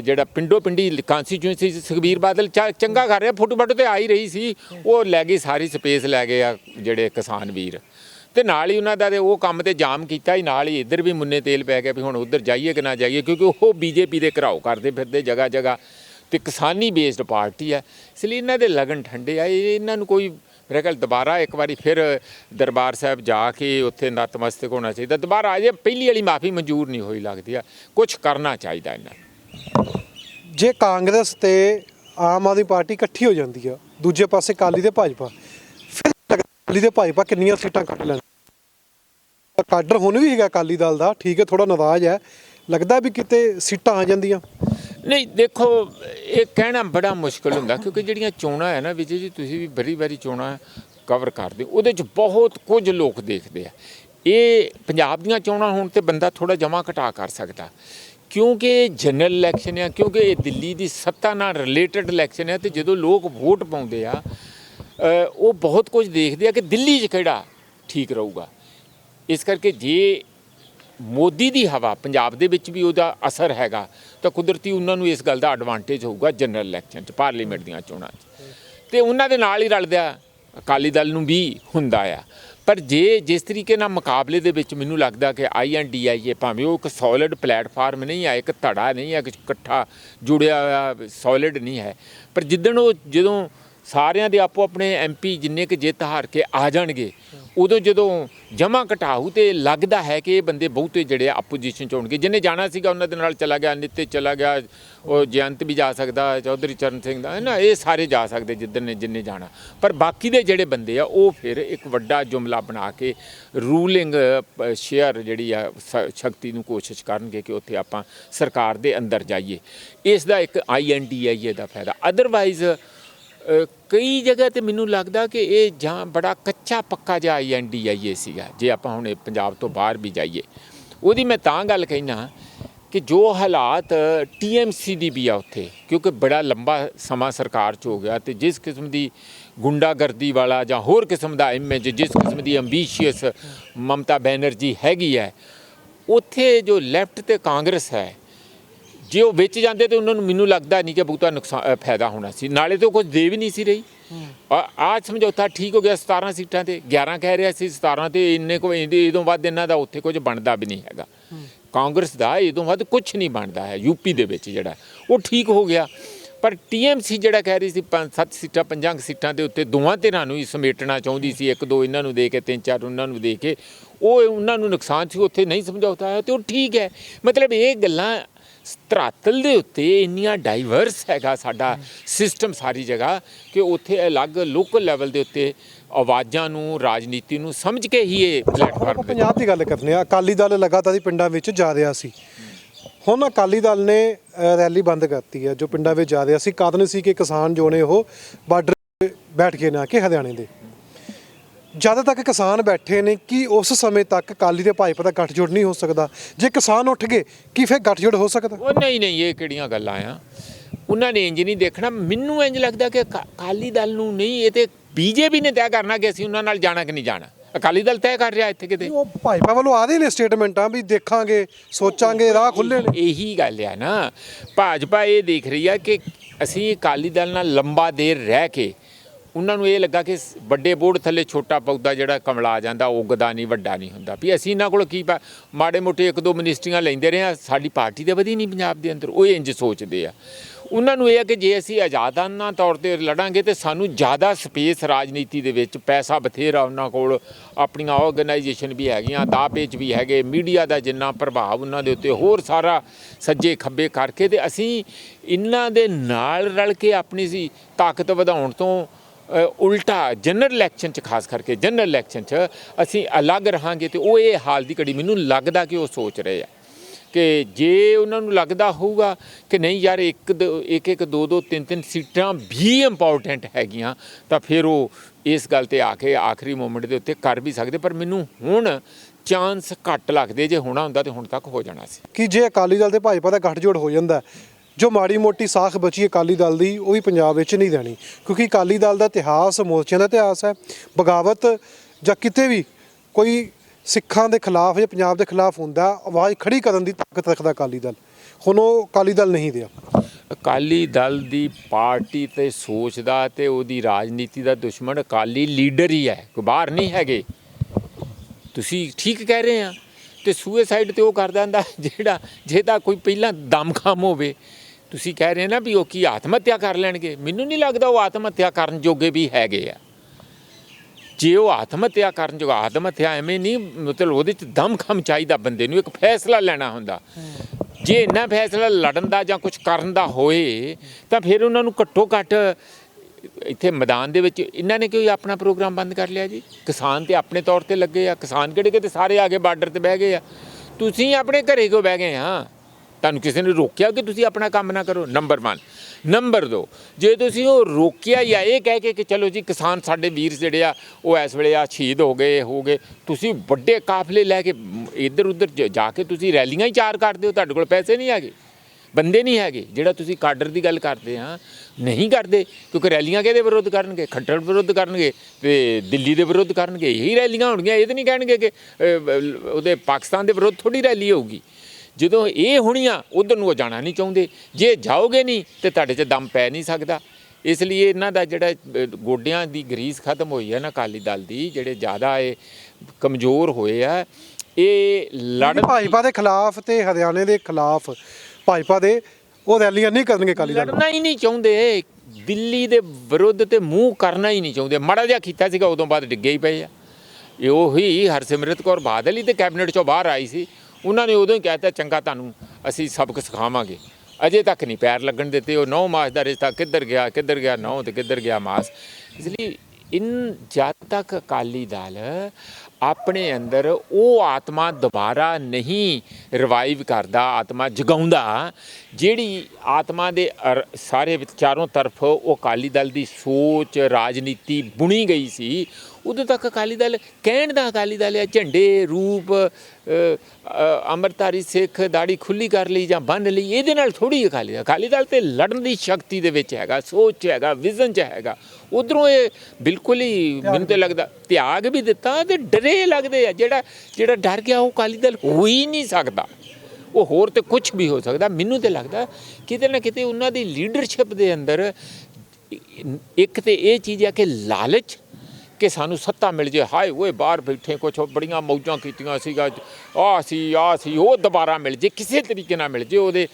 ਜਿਹੜਾ ਪਿੰਡੋ ਪਿੰਡੀ ਕਾਂਸਟੀਚੁਐਂਸੀ ਸੁਖਬੀਰ ਬਾਦਲ ਚੰਗਾ ਕਰ ਰਿਹਾ, ਫੋਟੋ ਫੋਟੋ ਤੇ ਆ ਹੀ ਰਹੀ ਸੀ। ਉਹ ਲੈ ਗਈ ਸਾਰੀ ਸਪੇਸ ਲੈ ਗਏ ਆ ਜਿਹੜੇ ਕਿਸਾਨ ਵੀਰ। ਤੇ ਨਾਲ ਹੀ ਉਹਨਾਂ ਦਾ ਤੇ ਉਹ ਕੰਮ ਤੇ ਜਾਮ ਕੀਤਾ ਹੀ, ਨਾਲ ਹੀ ਇੱਧਰ ਵੀ ਮੁੰਨੇ ਤੇਲ ਪੈ ਗਿਆ ਵੀ ਹੁਣ ਉੱਧਰ ਜਾਈਏ ਕਿ ਨਾ ਜਾਈਏ, ਕਿਉਂਕਿ ਉਹ ਬੀਜੇਪੀ ਦੇ ਘਰਾਓ ਕਰਦੇ ਫਿਰਦੇ ਜਗ੍ਹਾ ਜਗ੍ਹਾ ਤੇ ਕਿਸਾਨੀ ਬੇਸਡ ਪਾਰਟੀ ਹੈ। ਇਸ ਲਈ ਇਹਨਾਂ ਦੇ ਲਗਨ ਠੰਡੇ ਆ, ਇਹ- ਇਹਨਾਂ ਨੂੰ ਕੋਈ ਮੇਰੇ ਖਿਆਲ ਦੁਬਾਰਾ ਇੱਕ ਵਾਰੀ ਫਿਰ ਦਰਬਾਰ ਸਾਹਿਬ ਜਾ ਕੇ ਉੱਥੇ ਨਤਮਸਤਕ ਹੋਣਾ ਚਾਹੀਦਾ। ਦੁਬਾਰਾ ਅਜੇ ਪਹਿਲੀ ਵਾਲੀ ਮਾਫੀ ਮਨਜ਼ੂਰ ਨਹੀਂ ਹੋਈ ਲੱਗਦੀ ਆ। ਕੁਝ ਕਰਨਾ ਚਾਹੀਦਾ ਇਹਨਾਂ ਜੇ ਕਾਂਗਰਸ ਤੇ ਆਮ ਆਦਮੀ ਪਾਰਟੀ ਇਕੱਠੀ ਹੋ ਜਾਂਦੀ ਆ, ਦੂਜੇ ਪਾਸੇ ਕਾਲੀ ਤੇ ਭਾਜਪਾ, ਫਿਰ ਲੱਗਦਾ ਕਾਲੀ ਤੇ ਭਾਜਪਾ ਕਿੰਨੀਆਂ ਸੀਟਾਂ ਕੱਢ ਲੈਣ ਕਾਡਰ ਹੁਣ ਵੀ ਹੈਗਾ ਕਾਲੀ ਦਲ ਦਾ, ਠੀਕ ਹੈ ਥੋੜਾ ਨਾਰਾਜ਼ ਹੈ। ਲੱਗਦਾ ਵੀ ਕਿਤੇ ਸੀਟਾਂ ਆ ਜਾਂਦੀਆਂ। ਨਹੀਂ, ਦੇਖੋ, ਇਹ ਕਹਿਣਾ ਬੜਾ ਮੁਸ਼ਕਲ ਹੁੰਦਾ, ਕਿਉਂਕਿ ਜਿਹੜੀਆਂ ਚੋਣਾਂ ਹੈ ਨਾ ਵਿਜੇ ਜੀ, ਤੁਸੀਂ ਵੀ ਬੜੀ ਵਾਰੀ ਚੋਣਾਂ ਕਵਰ ਕਰਦੇ ਹੋ ਉਹਦੇ ਚ ਬਹੁਤ ਕੁਝ ਲੋਕ ਦੇਖਦੇ ਆ। ਇਹ ਪੰਜਾਬ ਦੀਆਂ ਚੋਣਾਂ ਹੋਣ ਤੇ ਬੰਦਾ ਥੋੜਾ ਜਮਾ ਘਟਾ ਕਰ ਸਕਦਾ, ਕਿਉਂਕਿ ਜਨਰਲ ਇਲੈਕਸ਼ਨ ਆ, ਕਿਉਂਕਿ ਇਹ ਦਿੱਲੀ ਦੀ ਸੱਤਾ ਨਾਲ ਰਿਲੇਟਡ ਇਲੈਕਸ਼ਨ ਹੈ ਤੇ ਜਦੋਂ ਲੋਕ ਵੋਟ ਪਾਉਂਦੇ ਆ ਉਹ ਬਹੁਤ ਕੁਝ ਦੇਖਦੇ ਆ ਕਿ ਦਿੱਲੀ 'ਚ ਕਿਹੜਾ ਠੀਕ ਰਹੂਗਾ। ਇਸ ਕਰਕੇ ਜੇ ਮੋਦੀ ਦੀ ਹਵਾ, ਪੰਜਾਬ ਦੇ ਵਿੱਚ ਵੀ ਉਹਦਾ ਅਸਰ ਹੈਗਾ। ਤਾਂ ਕੁਦਰਤੀ ਉਹਨਾਂ ਨੂੰ ਇਸ ਗੱਲ ਦਾ ਐਡਵਾਂਟੇਜ ਹੋਊਗਾ ਜਨਰਲ ਇਲੈਕਸ਼ਨ 'ਚ ਪਾਰਲੀਮੈਂਟ ਦੀਆਂ ਚੋਣਾਂ 'ਚ। ਤੇ ਉਹਨਾਂ ਦੇ ਨਾਲ ਹੀ ਰਲਦਿਆ ਅਕਾਲੀ ਦਲ ਨੂੰ ਵੀ ਹੁੰਦਾ ਆ। ਪਰ ਜੇ ਜਿਸ ਤਰੀਕੇ ਨਾਲ ਮੁਕਾਬਲੇ ਦੇ ਵਿੱਚ ਮੈਨੂੰ ਲੱਗਦਾ ਕਿ ਆਈਐਨਡੀਆਈਏ ਭਾਵੇਂ ਉਹ ਇੱਕ ਸੋਲਿਡ ਪਲੇਟਫਾਰਮ ਨਹੀਂ ਹੈ ਇੱਕ ਧੜਾ ਨਹੀਂ ਹੈ ਕਿ ਇਕੱਠਾ ਜੁੜਿਆ ਹੋਇਆ ਸੋਲਿਡ ਨਹੀਂ ਹੈ, ਪਰ ਜਿੱਦਣ ਉਹ ਜਦੋਂ ਸਾਰਿਆਂ ਦੇ ਆਪੋ ਆਪਣੇ ਐਮਪੀ ਜਿੰਨੇ ਕੁ ਜਿੱਤ ਹਾਰ ਕੇ ਆ ਜਾਣਗੇ, ਉਦੋਂ ਜਦੋਂ ਜਮਾ ਘਟਾਊ ਤੇ ਲੱਗਦਾ ਹੈ ਕਿ ਇਹ ਬੰਦੇ ਬਹੁਤੇ ਜਿਹੜੇ ਆਪੋਜੀਸ਼ਨ ਚ ਹੋਣਗੇ। ਜਿਹਨੇ ਜਾਣਾ ਸੀਗਾ, ਉਹਨਾਂ ਦੇ ਨਾਲ ਚਲਾ ਗਿਆ ਨਿੱਤੇ ਚਲਾ ਗਿਆ, ਉਹ ਜਯੰਤ ਵੀ ਜਾ ਸਕਦਾ, ਚੌਧਰੀ ਚਰਨ ਸਿੰਘ ਦਾ ਹੈ ਨਾ ਇਹ ਸਾਰੇ ਜਾ ਸਕਦੇ ਜਿੱਦਣ ਨੇ ਜਿੰਨੇ ਜਾਣਾ। ਪਰ ਬਾਕੀ ਦੇ ਜਿਹੜੇ ਬੰਦੇ ਆ, ਉਹ ਫਿਰ ਇੱਕ ਵੱਡਾ ਜੁਮਲਾ ਬਣਾ ਕੇ ਰੂਲਿੰਗ ਸ਼ੇਅਰ ਜਿਹੜੀ ਆ, ਸ- ਸ਼ਕਤੀ ਨੂੰ ਕੋਸ਼ਿਸ਼ ਕਰਨਗੇ ਕਿ ਉੱਥੇ ਆਪਾਂ ਸਰਕਾਰ ਦੇ ਅੰਦਰ ਜਾਈਏ। ਇਸ ਦਾ ਇੱਕ ਆਈਐਨਡੀਆਈਏ ਦਾ ਫਾਇਦਾ। ਅਦਰਵਾਈਜ਼ ਕਈ ਜਗ੍ਹਾ ਤੇ ਮੈਨੂੰ ਲੱਗਦਾ ਕਿ ਇਹ ਜਾਂ ਬੜਾ ਕੱਚਾ ਪੱਕਾ ਜਿਹਾ ਆਈਐਨਡੀਆਈਏ ਸੀਗਾ, ਜੇ ਆਪਾਂ ਹੁਣ ਇਹ ਪੰਜਾਬ ਤੋਂ ਬਾਹਰ ਵੀ ਜਾਈਏ। ਉਹਦੀ ਮੈਂ ਤਾਂ ਗੱਲ ਕਹਿਣਾ ਕਿ ਜੋ ਹਾਲਾਤ ਟੀਐਮਸੀ ਦੀ ਵੀ ਆ ਉੱਥੇ, ਕਿਉਂਕਿ ਬੜਾ ਲੰਬਾ ਸਮਾਂ ਸਰਕਾਰ 'ਚ ਹੋ ਗਿਆ ਤੇ ਜਿਸ ਕਿਸਮ ਦੀ ਗੁੰਡਾਗਰਦੀ ਵਾਲਾ ਜਾਂ ਹੋਰ ਕਿਸਮ ਦਾ ਇਮੇਜ ਜਿਸ ਕਿਸਮ ਦੀ ਐਂਬੀਸ਼ੀਅਸ ਮਮਤਾ ਬੈਨਰਜੀ ਹੈਗੀ ਹੈ, ਉੱਥੇ ਜੋ ਲੈਫਟ ਤੇ ਕਾਂਗਰਸ ਹੈ ਜੇ ਉਹ ਵਿੱਚ ਜਾਂਦੇ ਤੇ ਉਹਨਾਂ ਨੂੰ ਮੈਨੂੰ ਲੱਗਦਾ ਨਹੀਂ ਕਿ ਬਹੁਤਾ ਨੁਕਸਾਨ ਫਾਇਦਾ ਹੋਣਾ ਸੀ। ਨਾਲੇ ਤੇ ਕੁਝ ਦੇ ਵੀ ਨਹੀਂ ਸੀ ਰਹੀ। ਆ ਸਮਝੌਤਾ ਠੀਕ ਹੋ ਗਿਆ 17 ਸੀਟਾਂ ਤੇ। 11 ਕਹਿ ਰਿਹਾ ਸੀ 17 ਤੇ ਇੰਨੇ ਕੋ ਇਹਦੋਂ ਵੱਧ ਇਹਨਾਂ ਦਾ ਉੱਥੇ ਕੁਝ ਬਣਦਾ ਵੀ ਨਹੀਂ ਹੈਗਾ। ਕਾਂਗਰਸ ਦਾ ਇਹਦੋਂ ਵੱਧ ਕੁਝ ਨਹੀਂ ਬਣਦਾ ਹੈ ਯੂਪੀ ਦੇ ਵਿੱਚ ਜਿਹੜਾ। ਉਹ ਠੀਕ ਹੋ ਗਿਆ। ਪਰ ਟੀਐਮਸੀ ਜਿਹੜਾ ਕਹਿ ਰਹੀ ਸੀ ਪੰਜ ਸੱਤ ਸੀਟਾਂ ਪੰਜਾਂ ਕੁ ਸੀਟਾਂ ਦੇ ਉੱਤੇ ਦੋਵਾਂ ਧਿਰਾਂ ਨੂੰ ਹੀ ਸਮੇਟਣਾ ਚਾਹੁੰਦੀ ਸੀ। ਇੱਕ ਦੋ ਇਹਨਾਂ ਨੂੰ ਦੇ ਕੇ ਤਿੰਨ ਚਾਰ ਉਹਨਾਂ ਨੂੰ ਦੇ ਕੇ। ਉਹ ਉਹਨਾਂ ਨੂੰ ਨੁਕਸਾਨ ਸੀ ਉੱਥੇ ਨਹੀਂ ਸਮਝੌਤਾ ਹੋਇਆ ਤੇ ਉਹ ਠੀਕ ਹੈ। ਮਤਲਬ ਇਹ ਗੱਲਾਂ ਧਰਾਤਲ ਦੇ ਉੱਤੇ ਇੰਨੀਆਂ ਡਾਈਵਰਸ ਹੈਗਾ ਸਾਡਾ ਸਿਸਟਮ ਸਾਰੀ ਜਗ੍ਹਾ ਕਿ ਉੱਥੇ ਅਲੱਗ ਲੋਕਲ ਲੈਵਲ ਦੇ ਉੱਤੇ ਆਵਾਜ਼ਾਂ ਨੂੰ ਰਾਜਨੀਤੀ ਨੂੰ ਸਮਝ ਕੇ ਹੀ ਇਹ ਪਲੇਟਫਾਰਮ ਪੰਜਾਬ ਦੀ ਗੱਲ ਕਰਨੇ ਆ। ਅਕਾਲੀ ਦਲ ਲਗਾਤਾਰ ਹੀ ਪਿੰਡਾਂ ਵਿੱਚ ਜਾ ਰਿਹਾ ਸੀ। ਹੁਣ ਅਕਾਲੀ ਦਲ ਨੇ ਰੈਲੀ ਬੰਦ ਕਰਤੀ ਹੈ ਜੋ ਪਿੰਡਾਂ ਵਿੱਚ ਜਾ ਰਿਹਾ ਸੀ। ਕਾਰਨ ਸੀ ਕਿ ਕਿਸਾਨ ਜੋ ਨੇ ਉਹ ਬਾਰਡਰ ਬੈਠ ਗਏ ਨਾ ਕਿ ਹਰਿਆਣੇ ਦੇ। ਜਦੋਂ ਤੱਕ ਕਿਸਾਨ ਬੈਠੇ ਨੇ ਕੀ ਉਸ ਸਮੇਂ ਤੱਕ ਅਕਾਲੀ ਤੇ ਭਾਜਪਾ ਦਾ ਗੱਠਜੋੜ ਨਹੀਂ ਹੋ ਸਕਦਾ? ਜੇ ਕਿਸਾਨ ਉੱਠ ਗਏ ਕੀ ਫਿਰ ਗੱਠਜੋੜ ਹੋ ਸਕਦਾ? ਉਹ ਨਹੀਂ ਨਹੀਂ ਇਹ ਕਿਹੜੀਆਂ ਗੱਲਾਂ ਆ? ਉਹਨਾਂ ਨੇ ਇੰਜ ਨਹੀਂ ਦੇਖਣਾ। ਮੈਨੂੰ ਇੰਜ ਲੱਗਦਾ ਕਿ ਅਕਾ- ਅਕਾਲੀ ਦਲ ਨੂੰ ਨਹੀਂ ਇਹ ਤੇ ਬੀਜੇਪੀ ਨੇ ਤੈਅ ਕਰਨਾ ਕਿ ਅਸੀਂ ਉਹਨਾਂ ਨਾਲ ਜਾਣਾ ਕਿ ਨਹੀਂ ਜਾਣਾ। ਅਕਾਲੀ ਦਲ ਤੈਅ ਕਰ ਰਿਹਾ ਇੱਥੇ ਕਿਤੇ। ਉਹ ਭਾਜਪਾ ਵੱਲੋਂ ਆਦੇ ਨੇ ਸਟੇਟਮੈਂਟਾਂ ਵੀ ਦੇਖਾਂਗੇ ਸੋਚਾਂਗੇ ਰਾਹ ਖੁੱਲੇ ਨੇ। ਇਹੀ ਗੱਲ ਆ ਨਾ। ਭਾਜਪਾ ਇਹ ਦੇਖ ਰਹੀ ਆ ਕਿ ਅਸੀਂ ਅਕਾਲੀ ਦਲ ਨਾਲ ਲੰਬਾ ਦੇਰ ਰਹਿ ਕੇ ਉਹਨਾਂ ਨੂੰ ਇਹ ਲੱਗਾ ਕਿ ਵੱਡੇ ਬੋਰਡ ਥੱਲੇ ਛੋਟਾ ਪੌਦਾ ਜਿਹੜਾ ਕਮਲਾ ਜਾਂਦਾ, ਉੱਗਦਾ ਨਹੀਂ, ਵੱਡਾ ਨਹੀਂ ਹੁੰਦਾ। ਵੀ ਅਸੀਂ ਇਹਨਾਂ ਕੋਲ ਕੀ ਪਾ- ਮਾੜੇ ਮੋਟੇ ਇੱਕ ਦੋ ਮਿਨਿਸਟਰੀਆਂ ਲੈਂਦੇ ਰਹੇ ਆ ਸਾਡੀ ਪਾਰਟੀ ਤਾਂ ਵਧੀ ਨਹੀਂ ਪੰਜਾਬ ਦੇ ਅੰਦਰ, ਉਹ ਇੰਜ ਸੋਚਦੇ ਆ। ਉਹਨਾਂ ਨੂੰ ਇਹ ਆ ਕਿ ਜੇ ਅਸੀਂ ਆਜ਼ਾਦਾਨਾ ਤੌਰ ਤੇ ਲੜਾਂਗੇ ਤੇ ਸਾਨੂੰ ਜ਼ਿਆਦਾ ਸਪੇਸ ਰਾਜਨੀਤੀ ਦੇ ਵਿੱਚ ਪੈਸਾ ਬਥੇਰਾ ਉਹਨਾਂ ਕੋਲ, ਆਪਣੀਆਂ ਆਰਗੇਨਾਈਜੇਸ਼ਨ ਵੀ ਹੈਗੀਆਂ, ਦਾਅ ਪੇਚ ਵੀ ਹੈਗੇ, ਮੀਡੀਆ ਦਾ ਜਿੰਨਾ ਪ੍ਰਭਾਵ ਉਹਨਾਂ ਦੇ ਉੱਤੇ, ਹੋਰ ਸਾਰਾ ਸੱਜੇ ਖੱਬੇ ਕਰਕੇ ਤੇ ਅਸੀਂ ਇਹਨਾਂ ਦੇ ਨਾਲ ਰਲ ਕੇ ਆਪਣੀ ਸੀ ਤਾਕਤ ਵਧਾਉਣ ਤੋਂ ਉਲਟਾ ਜਨਰਲ ਇਲੈਕਸ਼ਨ ਚ ਖਾਸ ਕਰਕੇ ਜਨਰਲ ਇਲੈਕਸ਼ਨ ਚ ਅਸੀਂ ਅਲੱਗ ਰਹਾਂਗੇ ਤੇ ਉਹ ਇਹ ਹਾਲ ਦੀ ਘੜੀ ਮੈਨੂੰ ਲੱਗਦਾ ਕਿ ਉਹ ਸੋਚ ਰਹੇ ਆ ਕਿ ਜੇ ਉਹਨਾਂ ਨੂੰ ਲੱਗਦਾ ਹੋਊਗਾ ਕਿ ਨਹੀਂ ਯਾਰ ਇੱਕ ਦੋ- ਇੱਕ ਇੱਕ ਦੋ ਦੋ ਤਿੰਨ ਤਿੰਨ ਸੀਟਾਂ ਵੀ ਇੰਪੋਰਟੈਂਟ ਹੈਗੀਆਂ, ਤਾਂ ਫਿਰ ਉਹ ਇਸ ਗੱਲ ਤੇ ਆ ਕੇ ਆਖਰੀ ਮੂਮੈਂਟ ਦੇ ਉੱਤੇ ਕਰ ਵੀ ਸਕਦੇ, ਪਰ ਮੈਨੂੰ ਹੁਣ ਚਾਂਸ ਘੱਟ ਲੱਗਦੇ, ਜੇ ਹੋਣਾ ਹੁੰਦਾ ਤੇ ਹੁਣ ਤੱਕ ਹੋ ਜਾਣਾ ਸੀ। ਕਿ ਜੇ ਅਕਾਲੀ ਦਲ ਤੇ ਭਾਜਪਾ ਦਾ ਗੱਠਜੋੜ ਹੋ ਜਾਂਦਾ ਜੋ ਮਾੜੀ ਮੋਟੀ ਸਾਖ ਬਚੀ ਅਕਾਲੀ ਦਲ ਦੀ, ਉਹ ਵੀ ਪੰਜਾਬ ਵਿੱਚ ਨਹੀਂ ਦੇਣੀ ਕਿਉਂਕਿ ਅਕਾਲੀ ਦਲ ਦਾ ਇਤਿਹਾਸ ਮੋਰਚਿਆਂ ਦਾ ਇਤਿਹਾਸ ਹੈ। ਬਗਾਵਤ ਜਾਂ ਕਿਤੇ ਵੀ ਕੋਈ ਸਿੱਖਾਂ ਦੇ ਖਿਲਾਫ ਜਾਂ ਪੰਜਾਬ ਦੇ ਖਿਲਾਫ ਹੁੰਦਾ, ਆਵਾਜ਼ ਖੜੀ ਕਰਨ ਦੀ ਤਾਕਤ ਰੱਖਦਾ ਅਕਾਲੀ ਦਲ। ਹੁਣ ਉਹ ਅਕਾਲੀ ਦਲ ਨਹੀਂ ਰਿਹਾ। ਅਕਾਲੀ ਦਲ ਦੀ ਪਾਰਟੀ ਤੇ ਸੋਚ ਦਾ ਤੇ ਉਹਦੀ ਰਾਜਨੀਤੀ ਦਾ ਦੁਸ਼ਮਣ ਅਕਾਲੀ ਲੀਡਰ ਹੀ ਹੈ। ਕੋਈ ਬਾਹਰ ਨਹੀਂ ਹੈਗੇ। ਤੁਸੀਂ ਠੀਕ ਕਹਿ ਰਹੇ ਆ। ਤੇ ਸੁਸਾਈਡ ਤੇ ਉਹ ਕਰ ਦਿੰਦਾ ਜਿਹੜਾ ਜਿਹਦਾ ਕੋਈ ਪਹਿਲਾਂ ਦਮ ਦਮਖਮ ਹੋਵੇ। ਤੁਸੀਂ ਕਹਿ ਰਹੇ ਨਾ ਵੀ ਉਹ ਕੀ ਆਤਮ ਹੱਤਿਆ ਕਰ ਲੈਣਗੇ? ਮੈਨੂੰ ਨਹੀਂ ਲੱਗਦਾ ਉਹ ਆਤਮ ਹੱਤਿਆ ਕਰਨ ਜੋਗੇ ਵੀ ਹੈਗੇ ਆ। ਜੇ ਉਹ ਆਤਮ ਹੱਤਿਆ ਕਰਨ ਜੋਗਾ ਆਤਮ ਹੱਤਿਆ ਐਵੇਂ ਨਹੀਂ, ਮਤਲਬ ਉਹਦੇ ਚ ਦਮਖਮ ਚਾਹੀਦਾ ਬੰਦੇ ਨੂੰ, ਇੱਕ ਫੈਸਲਾ ਲੈਣਾ ਹੁੰਦਾ। ਜੇ ਇੰਨਾ ਫੈਸਲਾ ਲੜਨ ਦਾ ਜਾਂ ਕੁਝ ਕਰਨ ਦਾ ਹੋਏ, ਤਾਂ ਫਿਰ ਉਹਨਾਂ ਨੂੰ ਘੱਟੋ ਘੱਟ ਇੱਥੇ ਮੈਦਾਨ ਦੇ ਵਿੱਚ ਇਹਨਾਂ ਨੇ ਕਿਉਂ ਆਪਣਾ ਪ੍ਰੋਗਰਾਮ ਬੰਦ ਕਰ ਲਿਆ ਜੀ? ਕਿਸਾਨ ਤੇ ਆਪਣੇ ਤੌਰ ਤੇ ਲੱਗੇ ਆ, ਕਿਸਾਨ ਕਿਹੜੇ ਕਿਤੇ ਸਾਰੇ ਆ ਕੇ ਬਾਰਡਰ ਤੇ ਬਹਿ ਗਏ ਆ। ਤੁਸੀਂ ਆਪਣੇ ਘਰੇ ਕਿਉਂ ਬਹਿ ਗਏ ਹਾਂ ਤੁਹਾਨੂੰ ਕਿਸੇ ਨੇ ਰੋਕਿਆ ਕਿ ਤੁਸੀਂ ਆਪਣਾ ਕੰਮ ਨਾ ਕਰੋ? ਨੰਬਰ 1 ਨੰਬਰ 2 ਜੇ ਤੁਸੀਂ ਉਹ ਰੋਕਿਆ ਜਾਂ ਇਹ ਕਹਿ ਕੇ ਕਿ ਚਲੋ ਜੀ ਕਿਸਾਨ ਸਾਡੇ ਵੀਰ ਜਿਹੜੇ ਆ, ਉਹ ਇਸ ਵੇਲੇ ਆ ਸ਼ਹੀਦ ਹੋ ਗਏ ਹੋ ਗਏ, ਤੁਸੀਂ ਵੱਡੇ ਕਾਫਲੇ ਲੈ ਕੇ ਇੱਧਰ ਉੱਧਰ ਜਾ ਕੇ ਤੁਸੀਂ ਰੈਲੀਆਂ ਹੀ ਚਾਰ ਕਰਦੇ ਹੋ, ਤੁਹਾਡੇ ਕੋਲ ਪੈਸੇ ਨਹੀਂ ਹੈਗੇ। ਬੰਦੇ ਨਹੀਂ ਹੈਗੇ, ਜਿਹੜਾ ਤੁਸੀਂ ਕਾਡਰ ਦੀ ਗੱਲ ਕਰਦੇ ਆ, ਨਹੀਂ ਕਰਦੇ, ਕਿਉਂਕਿ ਰੈਲੀਆਂ ਕਿਹਦੇ ਵਿਰੁੱਧ ਕਰਨਗੇ? ਖੱਟੜ ਵਿਰੁੱਧ ਕਰਨਗੇ ਤੇ ਦਿੱਲੀ ਦੇ ਵਿਰੁੱਧ ਕਰਨਗੇ, ਇਹੀ ਰੈਲੀਆਂ ਹੋਣਗੀਆਂ, ਇਹ ਤਾਂ ਨਹੀਂ ਕਹਿਣਗੇ ਕਿ ਉਹਦੇ ਪਾਕਿਸਤਾਨ ਦੇ ਵਿਰੁੱਧ ਥੋੜੀ ਰੈਲੀ ਹੋਊਗੀ। ਜਦੋਂ ਇਹ ਹੋਣੀਆਂ ਉਧਰ ਨੂੰ ਜਾਣਾ ਨਹੀਂ ਚਾਹੁੰਦੇ। ਜੇ ਜਾਓਗੇ ਨਹੀਂ ਤੇ ਤੁਹਾਡੇ 'ਚ ਦਮ ਪੈ ਨਹੀਂ ਸਕਦਾ। ਇਸ ਲਈ ਇਹਨਾਂ ਦਾ ਜਿਹੜਾ ਗੋਡਿਆਂ ਦੀ ਗਰੀਸ ਖਤਮ ਹੋਈ ਹੈ ਨਾ ਅਕਾਲੀ ਦਲ ਦੀ ਜਿਹੜੇ ਜ਼ਿਆਦਾ ਇਹ ਕਮਜ਼ੋਰ ਹੋਏ ਆ ਇਹ ਲੜ ਭਾਜਪਾ ਦੇ ਖਿਲਾਫ ਤੇ ਹਰਿਆਣੇ ਦੇ ਖਿਲਾਫ ਭਾਜਪਾ ਦੇ ਉਹ ਰੈਲੀਆਂ ਨਹੀਂ ਕਰਨਗੇ ਅਕਾਲੀ ਦਲ। ਲੜਨਾ ਹੀ ਨਹੀਂ ਚਾਹੁੰਦੇ। ਦਿੱਲੀ ਦੇ ਵਿਰੁੱਧ ਤੇ ਮੂੰਹ ਕਰਨਾ ਹੀ ਨਹੀਂ ਚਾਹੁੰਦੇ। ਮਾੜਾ ਜਿਹਾ ਕੀਤਾ ਸੀਗਾ ਉਦੋਂ ਬਾਅਦ ਡਿੱਗੇ ਹੀ ਪਏ ਆ। ਇਹ ਉਹੀ ਹਰਸਿਮਰਤ ਕੌਰ ਬਾਦਲ ਹੀ ਤੇ ਕੈਬਨਿਟ ਚੋਂ ਬਾਹਰ ਆਈ ਸੀ। ਉਹਨਾਂ ਨੇ ਉਦੋਂ ਹੀ ਕਹਿਤਾ ਚੰਗਾ ਤੁਹਾਨੂੰ ਅਸੀਂ ਸਬਕ ਸਿਖਾਵਾਂਗੇ। ਅਜੇ ਤੱਕ ਨਹੀਂ ਪੈਰ ਲੱਗਣ ਦਿੱਤੇ। ਉਹ 9 ਮਾਸ ਦਾ ਰਿਸ਼ਤਾ ਕਿੱਧਰ ਗਿਆ ਕਿੱਧਰ ਗਿਆ 9 ਤੇ ਕਿੱਧਰ ਗਿਆ ਮਾਸ। ਇਸ ਲਈ ਇਨ ਜਦ ਤੱਕ ਅਕਾਲੀ ਦਲ ਆਪਣੇ ਅੰਦਰ ਉਹ ਆਤਮਾ ਦੁਬਾਰਾ ਨਹੀਂ ਰਿਵਾਈਵ ਕਰਦਾ, ਆਤਮਾ ਜਗਾਉਂਦਾ, ਜਿਹੜੀ ਆਤਮਾ ਦੇ ਅਰ- ਸਾਰੇ ਵਿਚਾਰੋਂ ਤਰਫ ਉਹ ਅਕਾਲੀ ਦਲ ਦੀ ਸੋਚ, ਰਾਜਨੀਤੀ ਬੁਣੀ ਗਈ ਸੀ ਉਦੋਂ ਤੱਕ ਅਕਾਲੀ ਦਲ ਕਹਿਣ ਦਾ ਅਕਾਲੀ ਦਲ ਹੈ ਝੰਡੇ ਰੂਪ ਅ, ਅ, ਅੰਮ੍ਰਿਤਧਾਰੀ ਸਿੱਖ ਦਾੜੀ ਖੁੱਲੀ ਕਰ ਲਈ ਜਾਂ ਬੰਨ ਲਈ ਇਹਦੇ ਨਾਲ ਥੋੜੀ ਅਕਾਲੀ ਦਲ ਅਕਾਲੀ ਦਲ ਤੇ ਲੜਨ ਦੀ ਸ਼ਕਤੀ ਦੇ ਵਿੱਚ ਹੈਗਾ ਸੋਚ 'ਚ ਹੈਗਾ ਵਿਜ਼ਨ 'ਚ ਹੈਗਾ। ਉਧਰੋਂ ਇਹ ਬਿਲਕੁਲ ਹੀ ਮੈਨੂੰ ਤੇ ਲੱਗਦਾ ਤਿਆਗ ਵੀ ਦਿੱਤਾ ਤੇ ਡਰੇ ਲੱਗਦੇ ਆ। ਜਿਹੜਾ ਜਿਹੜਾ ਡਰ ਗਿਆ ਉਹ ਅਕਾਲੀ ਦਲ ਹੋ ਹੀ ਨਹੀਂ ਸਕਦਾ। ਉਹ ਹੋਰ ਤੇ ਕੁਝ ਵੀ ਹੋ ਸਕਦਾ। ਮੈਨੂੰ ਤੇ ਲੱਗਦਾ ਕਿਤੇ ਨਾ ਕਿਤੇ ਉਹਨਾਂ ਦੀ ਲੀਡਰਸ਼ਿਪ ਦੇ ਅੰਦਰ ਇੱਕ ਤੇ ਇਹ ਚੀਜ਼ ਹੈ ਕਿ ਲਾਲਚ ਕਿ ਸਾਨੂੰ ਸੱਤਾ ਮਿਲ ਜੇ। ਹਾਏ ਓਏ, ਬਾਹਰ ਬੈਠੇ ਕੁਛ ਬੜੀਆਂ ਮੌਜਾਂ ਕੀਤੀਆਂ ਸੀਗਾ। ਆ ਸੀ ਆ ਸੀ, ਉਹ ਦੁਬਾਰਾ ਮਿਲ ਜੇ, ਕਿਸੇ ਤਰੀਕੇ ਨਾਲ ਮਿਲ ਜੇ ਉਹਦੇ।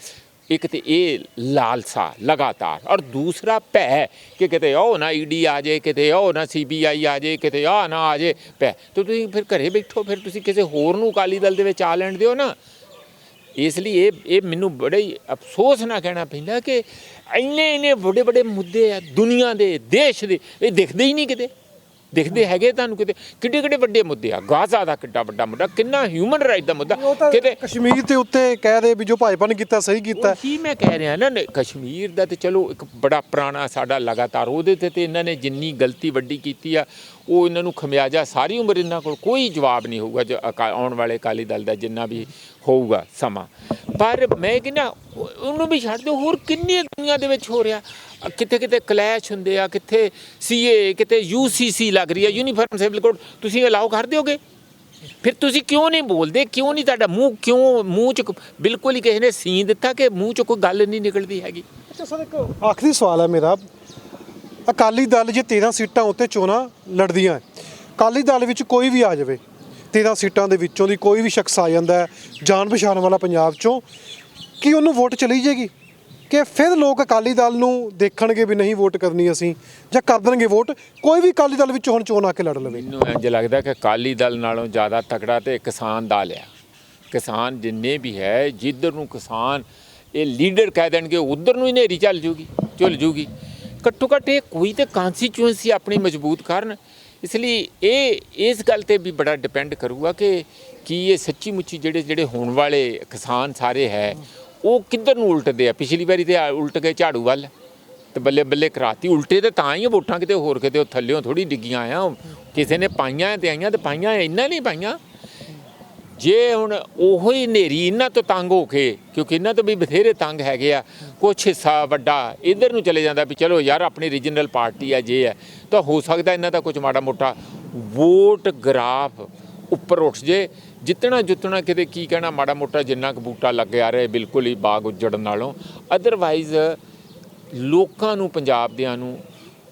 ਇੱਕ ਤੇ ਇਹ ਲਾਲਸਾ ਲਗਾਤਾਰ। ਔਰ ਦੂਸਰਾ ਭੈ ਕਿ ਕਿਤੇ ਉਹ ਨਾ ਈਡੀ ਆ ਜੇ, ਕਿਤੇ ਉਹ ਨਾ ਸੀਬੀਆਈ ਆ ਜੇ, ਕਿਤੇ ਆ ਨਾ ਆ ਜੇ ਭੈ। ਤੇ ਤੁਸੀਂ ਫਿਰ ਘਰੇ ਬੈਠੋ, ਫਿਰ ਤੁਸੀਂ ਕਿਸੇ ਹੋਰ ਨੂੰ ਅਕਾਲੀ ਦਲ ਦੇ ਵਿੱਚ ਆ ਲੈਣ ਦਿਓ ਨਾ। ਇਸ ਲਈ ਇਹ ਇਹ ਮੈਨੂੰ ਬੜੇ ਹੀ ਅਫਸੋਸ ਨਾਲ ਕਹਿਣਾ ਪੈਂਦਾ ਕਿ ਇੰਨੇ ਇੰਨੇ ਵੱਡੇ ਵੱਡੇ ਮੁੱਦੇ ਆ ਦੁਨੀਆ ਦੇ, ਦੇਸ਼ ਦੇ। ਇਹ ਦਿਖਦੇ ਹੀ ਨਹੀਂ ਕਿਤੇ। ਦਿਖਦੇ ਹੈਗੇ ਤੁਹਾਨੂੰ ਕਿਤੇ? ਕਿੱਡੇ ਕਿੱਡੇ ਵੱਡੇ ਮੁੱਦੇ ਆ? ਗਾਜ਼ਾ ਦਾ ਕਿੱਡਾ ਵੱਡਾ ਮੁੱਦਾ ਕਿੰਨਾ ਹਿਊਮਨ ਰਾਈਟ ਦਾ ਮੁੱਦਾ? ਤਾਂ ਕਿਤੇ ਕਸ਼ਮੀਰ ਦੇ ਉੱਤੇ ਕਹਿ ਦੇ ਵੀ ਜੋ ਭਾਜਪਾ ਨੇ ਕੀਤਾ ਸਹੀ ਕੀਤਾ। ਉਹੀ ਮੈਂ ਕਹਿ ਰਿਹਾ ਨੇ ਕਸ਼ਮੀਰ ਦਾ ਤੇ ਚਲੋ ਇੱਕ ਬੜਾ ਪੁਰਾਣਾ ਸਾਡਾ ਲਗਾਤਾਰ ਉਹਦੇ ਤੇ ਤੇ ਇਹਨਾਂ ਨੇ ਜਿੰਨੀ ਗਲਤੀ ਵੱਡੀ ਕੀਤੀ ਆ ਉਹ ਇਹਨਾਂ ਨੂੰ ਖਮਿਆਜਾ ਸਾਰੀ ਉਮਰ ਇਹਨਾਂ ਕੋਲ ਕੋਈ ਜਵਾਬ ਨਹੀਂ ਹੋਊਗਾ ਜੋ ਅਕਾ- ਆਉਣ ਵਾਲੇ ਅਕਾਲੀ ਦਲ ਦਾ ਜਿੰਨਾ ਵੀ ਹੋਊਗਾ ਸਮਾਂ। ਪਰ ਮੈਂ ਕਹਿੰਦਾ ਉਹਨੂੰ ਵੀ ਛੱਡ ਦਿਓ ਹੋਰ ਕਿੰਨੀ ਦੁਨੀਆ ਦੇ ਵਿੱਚ ਹੋ ਰਿਹਾ? ਅ, ਕਿਤੇ ਕਿਤੇ ਕਲੈਸ਼ ਹੁੰਦੇ ਆ ਕਿੱਥੇ ਸੀਏ ਕਿਤੇ ਯੂਸੀਸੀ ਲੱਗ ਰਹੀ ਹੈ ਯੂਨੀਫਾਰਮ ਸਿਵਲ ਕੋਡ ਤੁਸੀਂ ਅਲਾਉ ਕਰ ਦਿਓਗੇ? ਫਿਰ ਤੁਸੀਂ ਕਿਉਂ ਨਹੀਂ ਬੋਲਦੇ? ਕਿਉਂ ਨਹੀਂ ਤੁਹਾਡਾ ਮੂੰਹ ਕਿਉਂ ਮੂੰਹ ਚ ਬਿਲਕੁਲ ਹੀ ਕਿਸੇ ਨੇ ਸੀਨ ਦਿੱਤਾ ਕਿ ਮੂੰਹ ਚ ਕੋਈ ਗੱਲ ਨਹੀਂ ਨਿਕਲਦੀ ਹੈਗੀ? ਅੱਛਾ ਸਰ ਇੱਕ ਆਖਰੀ ਸਵਾਲ ਹੈ ਮੇਰਾ। ਅਕਾਲੀ ਦਲ ਜੇ 13 ਸੀਟਾਂ ਉੱਤੇ ਚੋਣਾਂ ਲੜਦੀਆਂ ਹੈ, ਅਕਾਲੀ ਦਲ ਵਿੱਚ ਕੋਈ ਵੀ ਆ ਜਾਵੇ 13 ਸੀਟਾਂ ਦੇ ਵਿੱਚੋਂ ਦੀ ਕੋਈ ਵੀ ਸ਼ਖਸ ਆ ਜਾਂਦਾ ਹੈ ਜਾਣ ਪਛਾਣ ਵਾਲਾ ਪੰਜਾਬ ਚੋਂ ਕੀ ਉਹਨੂੰ ਵੋਟ ਚਲੀ ਜਾਏਗੀ? ਕਿ ਫਿਰ ਲੋਕ ਅਕਾਲੀ ਦਲ ਨੂੰ ਦੇਖਣਗੇ ਵੀ ਨਹੀਂ ਵੋਟ ਕਰਨੀ ਅਸੀਂ ਜਾਂ ਕਰ ਦੇਣਗੇ ਵੋਟ ਕੋਈ ਵੀ ਅਕਾਲੀ ਦਲ ਵਿੱਚ ਹੁਣ ਚੋਣ ਆ ਕੇ ਲੜ ਲਵੇ। ਮੈਨੂੰ ਇੰਜ ਲੱਗਦਾ ਕਿ ਅਕਾਲੀ ਦਲ ਨਾਲੋਂ ਜ਼ਿਆਦਾ ਤਕੜਾ ਤੇ ਕਿਸਾਨ ਦਲ ਆ। ਕਿਸਾਨ ਜਿੰਨੇ ਵੀ ਹੈ ਜਿੱਧਰ ਨੂੰ ਕਿਸਾਨ ਇਹ ਲੀਡਰ ਕਹਿ ਦੇਣਗੇ ਉਧਰ ਨੂੰ ਹੀ ਨੇਰੀ ਚੱਲ ਜੂਗੀ ਚੁੱਲ ਜੂਗੀ। ਘੱਟੋ ਘੱਟ ਇਹ ਕੋਈ ਤੇ ਕਾਂਸਟੀਚੁਐਂਸੀ ਆਪਣੀ ਮਜ਼ਬੂਤ ਕਰਨ। ਇਸ ਲਈ ਇਹ, ਇਸ ਗੱਲ ਤੇ ਵੀ ਬੜਾ ਡਿਪੈਂਡ ਕਰੂਗਾ ਕਿ ਕੀ ਇਹ ਸੱਚੀ ਮੁੱਚੀ ਜਿਹੜੇ ਜਿਹੜੇ ਹੋਣ ਵਾਲੇ ਕਿਸਾਨ ਸਾਰੇ ਹੈ, ਉਹ ਕਿੱਧਰ ਨੂੰ ਉਲਟਦੇ ਆ? ਪਿਛਲੀ ਵਾਰੀ ਤੇ ਉਲਟ ਗਏ ਝਾੜੂ ਵੱਲ। ਤੇ ਬੱਲੇ ਬੱਲੇ ਕਰਾਤੀ। ਉਲਟੇ ਤੇ ਤਾਂ ਹੀ ਵੋਟਾਂ ਕਿਤੇ ਹੋਰ ਕਿਤੇ ਉਹ ਥੱਲਿਓਂ ਥੋੜੀ ਡਿੱਗੀਆਂ ਆ। ਕਿਸੇ ਨੇ ਪਾਈਆਂ ਤੇ ਆਈਆਂ ਤੇ ਪਾਈਆਂ, ਇੰਨਾ ਨਹੀਂ ਪਾਈਆਂ। ਜੇ ਹੁਣ ਉਹੋ ਹੀ ਨੇਰੀ ਇਹਨਾਂ ਤੋਂ ਤੰਗ ਹੋ ਕੇ, ਕਿਉਂਕਿ ਇਹਨਾਂ ਤੋਂ ਵੀ ਬਥੇਰੇ ਤੰਗ ਹੈਗੇ ਆ, ਕੁਛ ਹਿੱਸਾ ਵੱਡਾ ਇਧਰ ਨੂੰ ਚਲੇ ਜਾਂਦਾ ਵੀ ਚਲੋ ਯਾਰ ਆਪਣੀ ਰੀਜਨਲ ਪਾਰਟੀ ਆ, ਜੇ ਹੈ ਤਾਂ ਹੋ ਸਕਦਾ ਇਹਨਾਂ ਦਾ ਕੁਝ ਮਾੜਾ ਮੋਟਾ ਵੋਟ ਗ੍ਰਾਫ ਉੱਪਰ ਉੱਠ ਜੇ। ਜਿੱਤਣਾ ਜੁੱਤਣਾ ਕਿਤੇ ਕੀ ਕਹਿਣਾ, ਮਾੜਾ ਮੋਟਾ ਜਿੰਨਾ ਕੁ ਬੂਟਾ ਲੱਗ ਆ ਰਿਹਾ, ਬਿਲਕੁਲ ਹੀ ਬਾਗ ਉੱਜੜਨ ਨਾਲੋਂ। ਅਦਰਵਾਈਜ਼ ਲੋਕਾਂ ਨੂੰ ਪੰਜਾਬ ਦਿਆਂ ਨੂੰ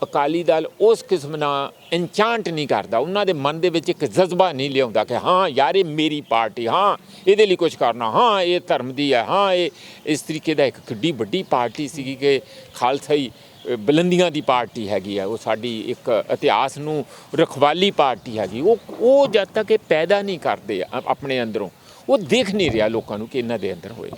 ਅਕਾਲੀ ਦਲ ਉਸ ਕਿਸਮ ਨਾਲ ਇੰਚਾਂਟ ਨਹੀਂ ਕਰਦਾ। ਉਹਨਾਂ ਦੇ ਮਨ ਦੇ ਵਿੱਚ ਇੱਕ ਜਜ਼ਬਾ ਨਹੀਂ ਲਿਆਉਂਦਾ ਕਿ ਹਾਂ ਯਾਰ ਇਹ ਮੇਰੀ ਪਾਰਟੀ ਹਾਂ ਇਹਦੇ ਲਈ ਕੁਝ ਕਰਨਾ ਹਾਂ ਇਹ ਧਰਮ ਦੀ ਹੈ ਹਾਂ ਇਹ ਇਸ ਤਰੀਕੇ ਦਾ ਇੱਕ ਕਿੱਡੀ ਵੱਡੀ ਪਾਰਟੀ ਸੀਗੀ ਕਿ ਖਾਲਸਾਈ ਅ, ਬੁਲੰਦੀਆਂ ਦੀ ਪਾਰਟੀ ਹੈਗੀ ਆ ਉਹ ਸਾਡੀ ਇੱਕ ਇਤਿਹਾਸ ਨੂੰ ਰਖਵਾਲੀ ਪਾਰਟੀ ਹੈਗੀ। ਉਹ ਉਹ ਜਦ ਤੱਕ ਇਹ ਪੈਦਾ ਨਹੀਂ ਕਰਦੇ ਆ- ਆਪਣੇ ਅੰਦਰੋਂ ਉਹ ਦੇਖ ਨਹੀਂ ਰਿਹਾ ਲੋਕਾਂ ਨੂੰ ਕਿ ਇਹਨਾਂ ਦੇ ਅੰਦਰ ਹੋਏ।